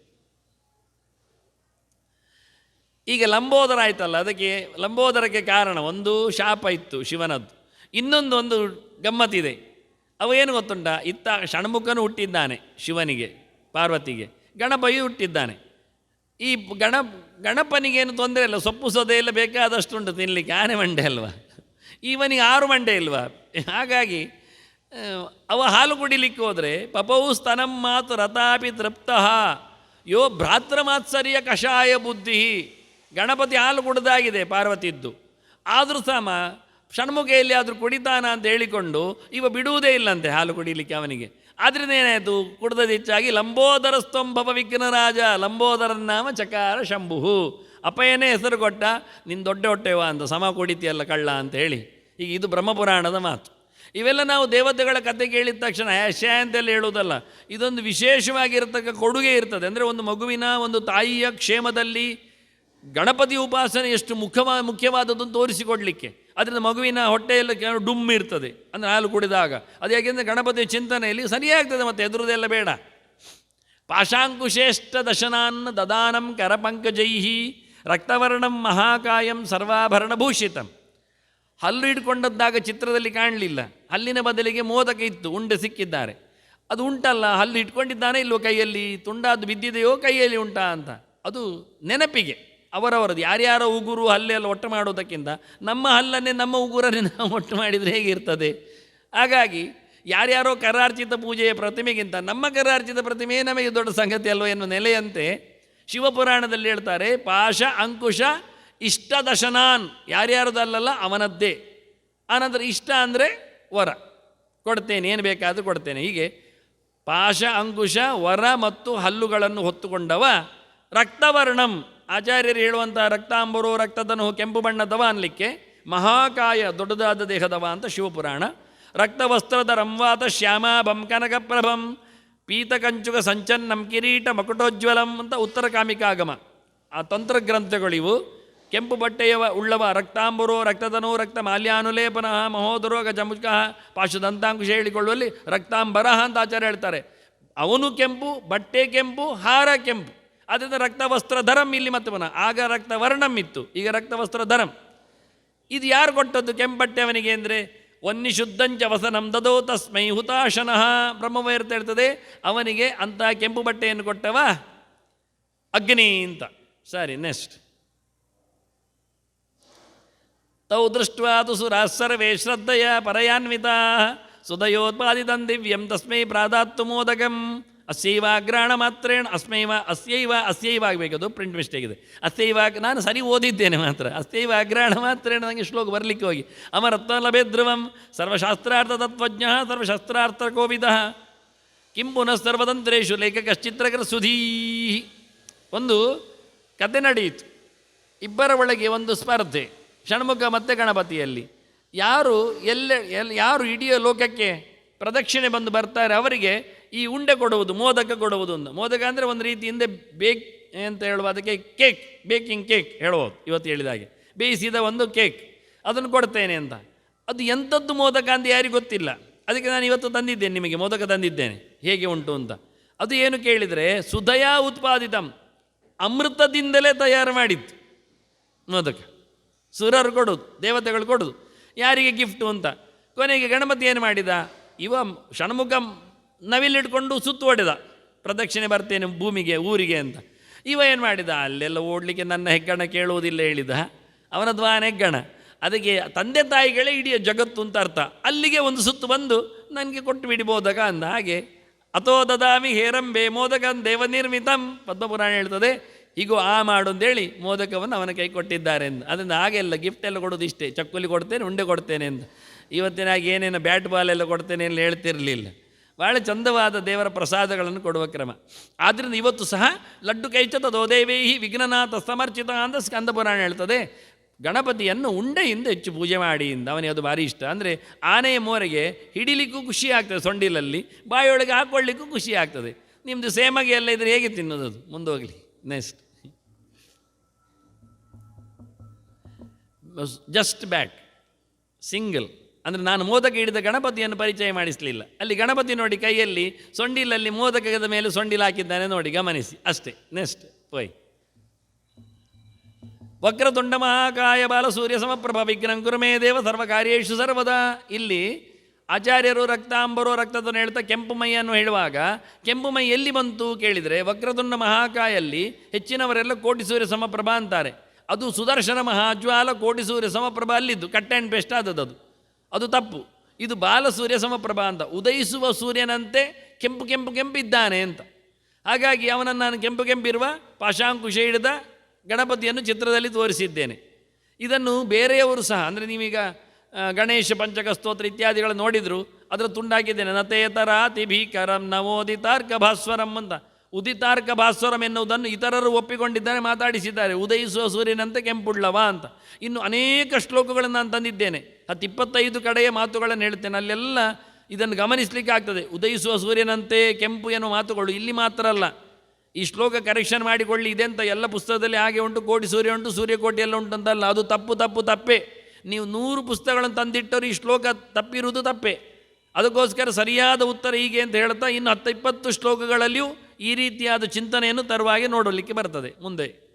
ಈಗ ಲಂಬೋದರ ಆಯ್ತಲ್ಲ, ಅದಕ್ಕೆ ಲಂಬೋದರಕ್ಕೆ ಕಾರಣ ಒಂದು ಶಾಪ ಇತ್ತು ಶಿವನದ್ದು. ಇನ್ನೊಂದು ಒಂದು ಗಮ್ಮತ್ತಿದೆ. ಅವ ಏನು ಗೊತ್ತುಂಟ? ಇತ್ತ ಷಣ್ಮುಖನು ಹುಟ್ಟಿದ್ದಾನೆ ಶಿವನಿಗೆ, ಪಾರ್ವತಿಗೆ. ಗಣಪಯು ಹುಟ್ಟಿದ್ದಾನೆ. ಈ ಗಣ ಗಣಪನಿಗೇನು ತೊಂದರೆ ಇಲ್ಲ, ಸೊಪ್ಪು ಸೊದೆ ಎಲ್ಲ ಬೇಕಾದಷ್ಟುಂಟು ತಿನ್ನಲಿಕ್ಕೆ ಆನೆ ಮಂಡೆ ಅಲ್ವಾ? ಇವನಿಗೆ ಆರು ಮಂಡೆ ಇಲ್ವಾ? ಹಾಗಾಗಿ ಅವ ಹಾಲು ಕುಡಿಲಿಕ್ಕೆ ಹೋದರೆ ಪಪವು ಸ್ತನಂ ಮಾತು ರಥಾಪಿ ತೃಪ್ತಃ. ಯೋ ಭ್ರಾತೃಮಾತ್ಸರ್ಯ ಕಷಾಯ ಬುದ್ಧಿ ಗಣಪತಿ ಹಾಲು ಕುಡ್ದಾಗಿದೆ ಪಾರ್ವತಿದ್ದು. ಆದರೂ ಸಮ, ಷಣ್ಮುಖ ಆದರೂ ಕುಡಿತಾನ ಅಂತ ಹೇಳಿಕೊಂಡು, ಇವ ಬಿಡುವುದೇ ಇಲ್ಲಂತೆ ಹಾಲು ಕುಡಿಲಿಕ್ಕೆ ಅವನಿಗೆ. ಆದ್ರಿಂದ ಏನಾಯಿತು? ಕುಡ್ದದಿಚ್ಚಾಗಿ ಹೆಚ್ಚಾಗಿ ಲಂಬೋದರ ಸ್ತಂಭವ ವಿಘ್ನರಾಜ ಲಂಬೋದರ ನಾಮ ಚಕಾರ ಶಂಭು ಅಪ್ಪಯ್ಯನೇ ಹೆಸರು ಕೊಟ್ಟ ನಿನ್ನ ದೊಡ್ಡ ಹೊಟ್ಟೆವ ಅಂತ, ಸಮ ಕುಡಿತಿಯಲ್ಲ ಕಳ್ಳ ಅಂತ ಹೇಳಿ. ಈಗ ಇದು ಬ್ರಹ್ಮಪುರಾಣದ ಮಾತು. ಇವೆಲ್ಲ ನಾವು ದೇವತೆಗಳ ಕತೆ ಕೇಳಿದ ತಕ್ಷಣ ಹ್ಯಾಶ್ಯ ಅಂತೆಲ್ಲ ಹೇಳುವುದಲ್ಲ. ಇದೊಂದು ವಿಶೇಷವಾಗಿರತಕ್ಕ ಕೊಡುಗೆ ಇರ್ತದೆ. ಅಂದರೆ ಒಂದು ಮಗುವಿನ ಒಂದು ತಾಯಿಯ ಕ್ಷೇಮದಲ್ಲಿ ಗಣಪತಿ ಉಪಾಸನೆ ಎಷ್ಟು ಮುಖ್ಯವಾ, ಮುಖ್ಯವಾದದ್ದನ್ನು ತೋರಿಸಿಕೊಡಲಿಕ್ಕೆ. ಅದರಿಂದ ಮಗುವಿನ ಹೊಟ್ಟೆಯಲ್ಲಿ ಕೆಲವು ಡುಮ್ ಇರ್ತದೆ. ಅಂದರೆ ಹಾಲು ಕುಡಿದಾಗ. ಅದು ಯಾಕೆಂದರೆ ಗಣಪತಿಯ ಚಿಂತನೆಯಲ್ಲಿ ಸರಿಯಾಗ್ತದೆ ಮತ್ತು ಎದುರುದೆಲ್ಲ ಬೇಡ. ಪಾಶಾಂಕುಶೇಷ್ಠ ದಶನಾನ್ ದದಾನಂ ಕರಪಂಕಜೈಹಿ ರಕ್ತವರ್ಣಂ ಮಹಾಕಾಯಂ ಸರ್ವಾಭರಣಭೂಷಿತಂ. ಹಲ್ಲು ಹಿಡ್ಕೊಂಡದ್ದಾಗ ಚಿತ್ರದಲ್ಲಿ ಕಾಣಲಿಲ್ಲ. ಹಲ್ಲಿನ ಬದಲಿಗೆ ಮೋದಕ ಇತ್ತು, ಉಂಡೆ ಸಿಕ್ಕಿದ್ದಾರೆ. ಅದು ಉಂಟಲ್ಲ, ಹಲ್ಲು ಇಟ್ಕೊಂಡಿದ್ದಾನೆ ಇಲ್ವೋ ಕೈಯಲ್ಲಿ? ತುಂಡಾದು ಬಿದ್ದಿದೆಯೋ ಕೈಯಲ್ಲಿ ಉಂಟಾ ಅಂತ. ಅದು ನೆನಪಿಗೆ. ಅವರವರದು, ಯಾರ್ಯಾರ ಉಗುರು ಹಲ್ಲೆಲ್ಲ ಒಟ್ಟು ಮಾಡೋದಕ್ಕಿಂತ ನಮ್ಮ ಹಲ್ಲನ್ನೇ ನಮ್ಮ ಉಗುರನ್ನೇ ನಾವು ಒಟ್ಟು ಮಾಡಿದರೆ ಹೇಗಿರ್ತದೆ ಹಾಗಾಗಿ, ಯಾರ್ಯಾರೋ ಕರಾರ್ಚಿತ ಪೂಜೆಯ ಪ್ರತಿಮೆಗಿಂತ ನಮ್ಮ ಕರಾರ್ಚಿತ ಪ್ರತಿಮೆಯೇ ನಮಗೆ ದೊಡ್ಡ ಸಂಗತಿ ಅಲ್ವ ಎನ್ನುವ ನೆಲೆಯಂತೆ ಶಿವಪುರಾಣದಲ್ಲಿ ಹೇಳ್ತಾರೆ, ಪಾಶ, ಅಂಕುಶ ಇಷ್ಟ ದಶನಾನ್ ಯಾರ್ಯಾರದಲ್ಲಲ್ಲ ಅವನದ್ದೇ. ಆನಂತರ ಇಷ್ಟ ಅಂದರೆ ವರ. ಕೊಡ್ತೇನೆ, ಏನು ಬೇಕಾದರೂ ಕೊಡ್ತೇನೆ. ಹೀಗೆ ಪಾಶ, ಅಂಕುಶ, ವರ ಮತ್ತು ಹಲ್ಲುಗಳನ್ನು ಹೊತ್ತುಕೊಂಡವ ರಕ್ತವರ್ಣಂ. ಆಚಾರ್ಯರು ಹೇಳುವಂಥ ರಕ್ತಾಂಬರು ರಕ್ತದನು ಕೆಂಪು ಬಣ್ಣದವ ಅನ್ಲಿಕ್ಕೆ ಮಹಾಕಾಯ, ದೊಡ್ಡದಾದ ದೇಹದವ ಅಂತ ಶಿವಪುರಾಣ. ರಕ್ತವಸ್ತ್ರದ ರಂವಾತ ಶ್ಯಾಮಾಭಂ ಕನಕಪ್ರಭಂ. ಪೀತಕಂಚುಕ ಸಂಚನ್ನಂ ಕಿರೀಟ ಮಕುಟೋಜ್ವಲಂ ಅಂತ ಉತ್ತರ ಕಾಮಿಕಾಗಮ. ಆ ತಂತ್ರಗ್ರಂಥಗಳಿವು ಕೆಂಪು ಬಟ್ಟೆಯವ ಉಳ್ಳವ ರಕ್ತಾಂಬುರೋ ರಕ್ತದನೋ ರಕ್ತ ಮಾಲ್ಯಾನುಲೇಪನ ಮಹೋದರೋಗ ಗಜಮುಖ ಪಾಶುದಂತಾಂಕುಶ ಹೇಳಿಕೊಳ್ಳುವಲ್ಲಿ ರಕ್ತಾಂಬರಹ ಅಂತ ಆಚಾರ್ಯ ಹೇಳ್ತಾರೆ. ಅವನು ಕೆಂಪು, ಬಟ್ಟೆ ಕೆಂಪು, ಹಾರ ಕೆಂಪು. ಅದರಿಂದ ರಕ್ತವಸ್ತ್ರ ಧರಂ ಇಲ್ಲಿ ಮತ್ತೆ ಪುನಃ. ಆಗ ರಕ್ತವರ್ಣಂ ಇತ್ತು. ಈಗ ರಕ್ತವಸ್ತ್ರ ಧರಂ ಇದು ಯಾರು ಕೊಟ್ಟದ್ದು ಕೆಂಪು ಬಟ್ಟೆ ಅವನಿಗೆ ಅಂದರೆ? ಒನ್ನಿ ಶುದ್ಧಂಚ ವಸನಂ ದದೋ ತಸ್ಮೈ ಹುತಾಶನಃ. ಬ್ರಹ್ಮವೈರ್ತ ಹೇಳ್ತದೆ ಅವನಿಗೆ ಅಂತ ಕೆಂಪು ಬಟ್ಟೆಯನ್ನು ಕೊಟ್ಟವ ಅಗ್ನಿ ಅಂತ. ಸರಿ ನೆಕ್ಸ್ಟ್ ತೌ ದೃಷ್ಟ್ವಾ ಸರ್ವೇ ಶ್ರದ್ಧೆಯ ಪರಯಾನ್ವಿತಾ. ಸುದಯೋತ್ಪಾದಿತಂ ದಿವ್ಯಂ ತಸ್ಮೈ ಪ್ರಾದಾತ್ತು ಮೋದಕಂ. ಅಸ್ಯೈವಾಗ್ರಾಣ ಮಾತ್ರೇಣ, ಅಸ್ಮೈವ, ಅಸ್ಯೈವ ಅಸ್ಯೈವ ಆಗಬೇಕದು ಪ್ರಿಂಟ್ ಮಿಸ್ಟೇಕ್ ಇದೆ ಅಸ್ಯೈವ ನಾನು ಸರಿ ಓದಿದ್ದೇನೆ ಮಾತ್ರ. ಅಸ್ಯೈವ ಅಗ್ರಾಣ ಮಾತ್ರೇಣ ನನಗೆ ಶ್ಲೋಕ ಬರಲಿಕ್ಕೆ ಹೋಗಿ. ಅಮರತ್ವ ಲಭೆ ಧ್ರುವಂ, ಸರ್ವಶಾಸ್ತ್ರಾರ್ಥ ತತ್ವಜ್ಞ ಸರ್ವಶಾಸ್ತ್ರಾರ್ಥ ಕೋವಿದ. ಕಿಂ ಪುನಃ ಸರ್ವತಂತ್ರೇಶು ಲೇಖಕಶ್ಚಿತ್ರಕರ ಸುಧೀ ಒಂದು ಕತೆ ನಡೆಯಿತು. ಇಬ್ಬರ ಒಳಗೆ ಒಂದು ಸ್ಪರ್ಧೆ. ಷಣ್ಮುಖ ಮತ್ತೆ ಗಣಪತಿಯಲ್ಲಿ. ಯಾರು ಎಲ್ಲ, ಎಲ್, ಯಾರು ಇಡೀ ಲೋಕಕ್ಕೆ ಪ್ರದಕ್ಷಿಣೆ ಬಂದು ಬರ್ತಾರೆ ಅವರಿಗೆ ಈ ಉಂಡೆ ಕೊಡುವುದು, ಮೋದಕ ಕೊಡುವುದು ಅಂತ ಮೋದಕ ಅಂದರೆ ಒಂದು ರೀತಿಯಿಂದ ಬೇಕ್ ಅಂತ ಹೇಳುವ, ಅದಕ್ಕೆ ಕೇಕ್, ಬೇಕಿಂಗ್ ಕೇಕ್ ಹೇಳುವುದು ಇವತ್ತು ಹೇಳಿದ ಹಾಗೆ. ಬೇಯಿಸಿದ ಒಂದು ಕೇಕ್, ಅದನ್ನು ಕೊಡ್ತೇನೆ ಅಂತ. ಅದು ಎಂಥದ್ದು ಮೋದಕ ಅಂತ ಯಾರಿಗೂ ಗೊತ್ತಿಲ್ಲ. ಅದಕ್ಕೆ ನಾನು ಇವತ್ತು ತಂದಿದ್ದೇನೆ ನಿಮಗೆ, ಮೋದಕ ತಂದಿದ್ದೇನೆ. ಹೇಗೆ ಉಂಟು ಅಂತ. ಅದು ಏನು ಕೇಳಿದರೆ ಸುದಯ ಉತ್ಪಾದಿತಂ, ಅಮೃತದಿಂದಲೇ ತಯಾರು ಮಾಡಿತ್ತು ಮೋದಕ. ಸುರರು ಕೊಡೋದು, ದೇವತೆಗಳು ಕೊಡೋದು. ಯಾರಿಗೆ ಗಿಫ್ಟು ಅಂತ? ಕೊನೆಗೆ ಗಣಪತಿ ಏನು ಮಾಡಿದ? ಇವ ಷಣ್ಮುಖ ನವಿಲಿಟ್ಕೊಂಡು ಸುತ್ತು ಹೊಡೆದ. ಪ್ರದಕ್ಷಿಣೆ ಬರ್ತೇನೆ ಭೂಮಿಗೆ, ಊರಿಗೆ ಅಂತ. ಇವ ಏನು ಮಾಡಿದ? ಅಲ್ಲೆಲ್ಲ ಓಡಲಿಕ್ಕೆ ನನ್ನ ಹೆಗ್ಗಣ ಕೇಳುವುದಿಲ್ಲ ಹೇಳಿದ. ಅವನ ದ್ವಾನ ಹೆಗ್ಗಣ. ಅದಕ್ಕೆ ತಂದೆ ತಾಯಿಗಳೇ ಇಡೀ ಜಗತ್ತು ಅಂತ ಅರ್ಥ. ಅಲ್ಲಿಗೆ ಒಂದು ಸುತ್ತು ಬಂದು ನನಗೆ ಕೊಟ್ಟು ಬಿಡಿ ಮೋದಕ ಅಂದ ಹಾಗೆ, ಅಥೋ ದದಾಮಿ ಹೇರಂಬೆ ಮೋದಕಂ ದೇವನಿರ್ಮಿತಂ ಪದ್ಮಪುರಾಣ ಹೇಳ್ತದೆ ಈಗ ಆ ಮಾಡು ಅಂತೇಳಿ ಮೋದಕವನ್ನು ಅವನ ಕೈ ಕೊಟ್ಟಿದ್ದಾರೆ ಅಂತ ಅದರಿಂದ ಹಾಗೆಲ್ಲ ಗಿಫ್ಟ್ ಎಲ್ಲ ಕೊಡೋದು ಇಷ್ಟೇ. ಚಕ್ಕುಲಿ ಕೊಡ್ತೇನೆ, ಉಂಡೆ ಕೊಡ್ತೇನೆ ಅಂತ ಇವತ್ತಿನ ಹಾಗೆ ಏನೇನು ಬ್ಯಾಟ್ ಬಾಲ್ ಎಲ್ಲ ಕೊಡ್ತೇನೆ ಎಲ್ಲ ಹೇಳ್ತಿರಲಿಲ್ಲ. ಭಾಳ ಚಂದವಾದ ದೇವರ ಪ್ರಸಾದಗಳನ್ನು ಕೊಡುವ ಕ್ರಮ. ಆದ್ದರಿಂದ ಇವತ್ತು ಸಹ ಲಡ್ಡು ಕೈಚತ ದೋದೇವೇಹಿ ವಿಘ್ನನಾಥ ಸಮರ್ಚಿತ ಅಂತ ಸ್ಕಂದ ಪುರಾಣ ಹೇಳ್ತದೆ. ಗಣಪತಿಯನ್ನು ಉಂಡೆಯಿಂದ ಹೆಚ್ಚು ಪೂಜೆ ಮಾಡಿ ಇಂದ. ಅವನಿಗೆ ಅದು ಭಾರಿ ಇಷ್ಟ. ಅಂದರೆ ಆನೆಯ ಮೋರೆಗೆ ಹಿಡಿಲಿಕ್ಕೂ ಖುಷಿ ಆಗ್ತದೆ ಸೊಂಡಿಲಲ್ಲಿ ಬಾಯೊಳಗೆ ಹಾಕ್ಕೊಳ್ಳಿಕ್ಕೂ ಖುಷಿ ಆಗ್ತದೆ. ನಿಮ್ಮದು ಸೇಮಗೆ ಎಲ್ಲ ಇದ್ರೆ ಹೇಗೆ ತಿನ್ನೋದು ಅದು? ಮುಂದೋಗಲಿ. ನೆಕ್ಸ್ಟ್ ಜಸ್ಟ್ ಬ್ಯಾಕ್ ಸಿಂಗಲ್ ಅಂದರೆ ನಾನು ಮೋದಕ ಹಿಡಿದ ಗಣಪತಿಯನ್ನು ಪರಿಚಯ ಮಾಡಿಸಲಿಲ್ಲ. ಅಲ್ಲಿ ಗಣಪತಿ ನೋಡಿ ಕೈಯಲ್ಲಿ ಸೊಂಡಿಲಲ್ಲಿ ಮೋದಕದ ಮೇಲೆ ಸೊಂಡಿಲು ಹಾಕಿದ್ದಾನೆ ನೋಡಿ, ಗಮನಿಸಿ. ಅಷ್ಟೇ ನೆಕ್ಸ್ಟ್ ಪೋಯ್ ವಕ್ರತುಂಡ ಮಹಾಕಾಯ ಬಾಲ ಸೂರ್ಯ ಸಮಪ್ರಭ ವಿಘ್ನಂ ಕುರುಮೇ ದೇವ ಸರ್ವಕಾರ್ಯೇಶು ಸರ್ವದಾ. ಇಲ್ಲಿ ಆಚಾರ್ಯರು ರಕ್ತಾಂಬರು ರಕ್ತದನ್ನು ಹೇಳ್ತಾ ಕೆಂಪು ಮೈಯನ್ನು ಹೇಳುವಾಗ, ಕೆಂಪು ಮೈ ಎಲ್ಲಿ ಬಂತು ಕೇಳಿದರೆ ವಕ್ರತುಂಡ ಮಹಾಕಾಯಲ್ಲಿ ಹೆಚ್ಚಿನವರೆಲ್ಲ ಕೋಟಿ ಸೂರ್ಯ ಸಮಪ್ರಭ ಅಂತಾರೆ. ಅದು ಸುದರ್ಶನ ಮಹಾಜ್ವಾಲ ಕೋಟಿ ಸೂರ್ಯ ಸಮಪ್ರಭ ಅಲ್ಲಿದ್ದು ಕಟ್ ಆ್ಯಂಡ್ ಬೆಸ್ಟ್ ಆದದ್ದು ಅದು ತಪ್ಪು. ಇದು ಬಾಲ ಸೂರ್ಯ ಸಮಪ್ರಭಾ ಅಂತ. ಉದಯಿಸುವ ಸೂರ್ಯನಂತೆ ಕೆಂಪು ಕೆಂಪು ಕೆಂಪಿದ್ದಾನೆ ಅಂತ. ಹಾಗಾಗಿ ಅವನನ್ನು ನಾನು ಕೆಂಪು ಕೆಂಪಿರುವ ಪಾಶಾಂಕುಶ ಹಿಡಿದ ಗಣಪತಿಯನ್ನು ಚಿತ್ರದಲ್ಲಿ ತೋರಿಸಿದ್ದೇನೆ. ಇದನ್ನು ಬೇರೆಯವರು ಸಹ, ಅಂದರೆ ನೀವೀಗ ಗಣೇಶ, ಪಂಚಕ, ಸ್ತೋತ್ರ ಇತ್ಯಾದಿಗಳು ನೋಡಿದರು, ಅದರ ತುಂಡಾಕಿದ್ದೇನೆ ನತೇತರಾತಿ ಭೀಕರಂ ನವೋದಿತಾರ್ಕ ಭಾಸ್ವರಂ ಅಂತ. ಉದಿತಾರ್ಕ ಭಾಸ್ವರಂ ಎನ್ನುವುದನ್ನು ಇತರರು ಒಪ್ಪಿಕೊಂಡಿದ್ದಾರೆ, ಮಾತಾಡಿಸಿದ್ದಾರೆ. ಉದಯಿಸುವ ಸೂರ್ಯನಂತೆ ಕೆಂಪುಳ್ಳವ ಅಂತ. ಇನ್ನು ಅನೇಕ ಶ್ಲೋಕಗಳನ್ನು ನಾನು ತಂದಿದ್ದೇನೆ. ಹತ್ತು ಇಪ್ಪತ್ತೈದು ಕಡೆಯ ಮಾತುಗಳನ್ನು ಹೇಳ್ತೇನೆ ಅಲ್ಲೆಲ್ಲ ಇದನ್ನು ಗಮನಿಸಲಿಕ್ಕೆ ಆಗ್ತದೆ. ಉದಯಿಸುವ ಸೂರ್ಯನಂತೆ ಕೆಂಪು ಎನ್ನುವ ಮಾತುಗಳು ಇಲ್ಲಿ ಮಾತ್ರ ಅಲ್ಲ. ಈ ಶ್ಲೋಕ ಕರೆಕ್ಷನ್ ಮಾಡಿಕೊಳ್ಳಿ, ಇದೆ ಅಂತ ಎಲ್ಲ ಪುಸ್ತಕದಲ್ಲಿ ಹಾಗೆ ಉಂಟು. ಕೋಟಿ ಸೂರ್ಯ ಉಂಟು, ಸೂರ್ಯಕೋಟಿ ಎಲ್ಲ ಉಂಟು ಅಂತಲ್ಲ. ಅದು ತಪ್ಪು ತಪ್ಪು, ತಪ್ಪೆ. ನೀವು ನೂರು ಪುಸ್ತಕಗಳನ್ನು ತಂದಿಟ್ಟರು ಈ ಶ್ಲೋಕ ತಪ್ಪಿರುವುದು ತಪ್ಪೆ. ಅದಕ್ಕೋಸ್ಕರ ಸರಿಯಾದ ಉತ್ತರ ಹೀಗೆ ಅಂತ ಹೇಳ್ತಾ ಇನ್ನು ಹತ್ತು ಇಪ್ಪತ್ತು ಶ್ಲೋಕಗಳಲ್ಲಿಯೂ ಈ ರೀತಿಯಾದ ಚಿಂತನೆಯನ್ನು ತರುವಾಗೆ ನೋಡಲಿಕ್ಕೆ ಬರ್ತದೆ. ಮುಂದೆ.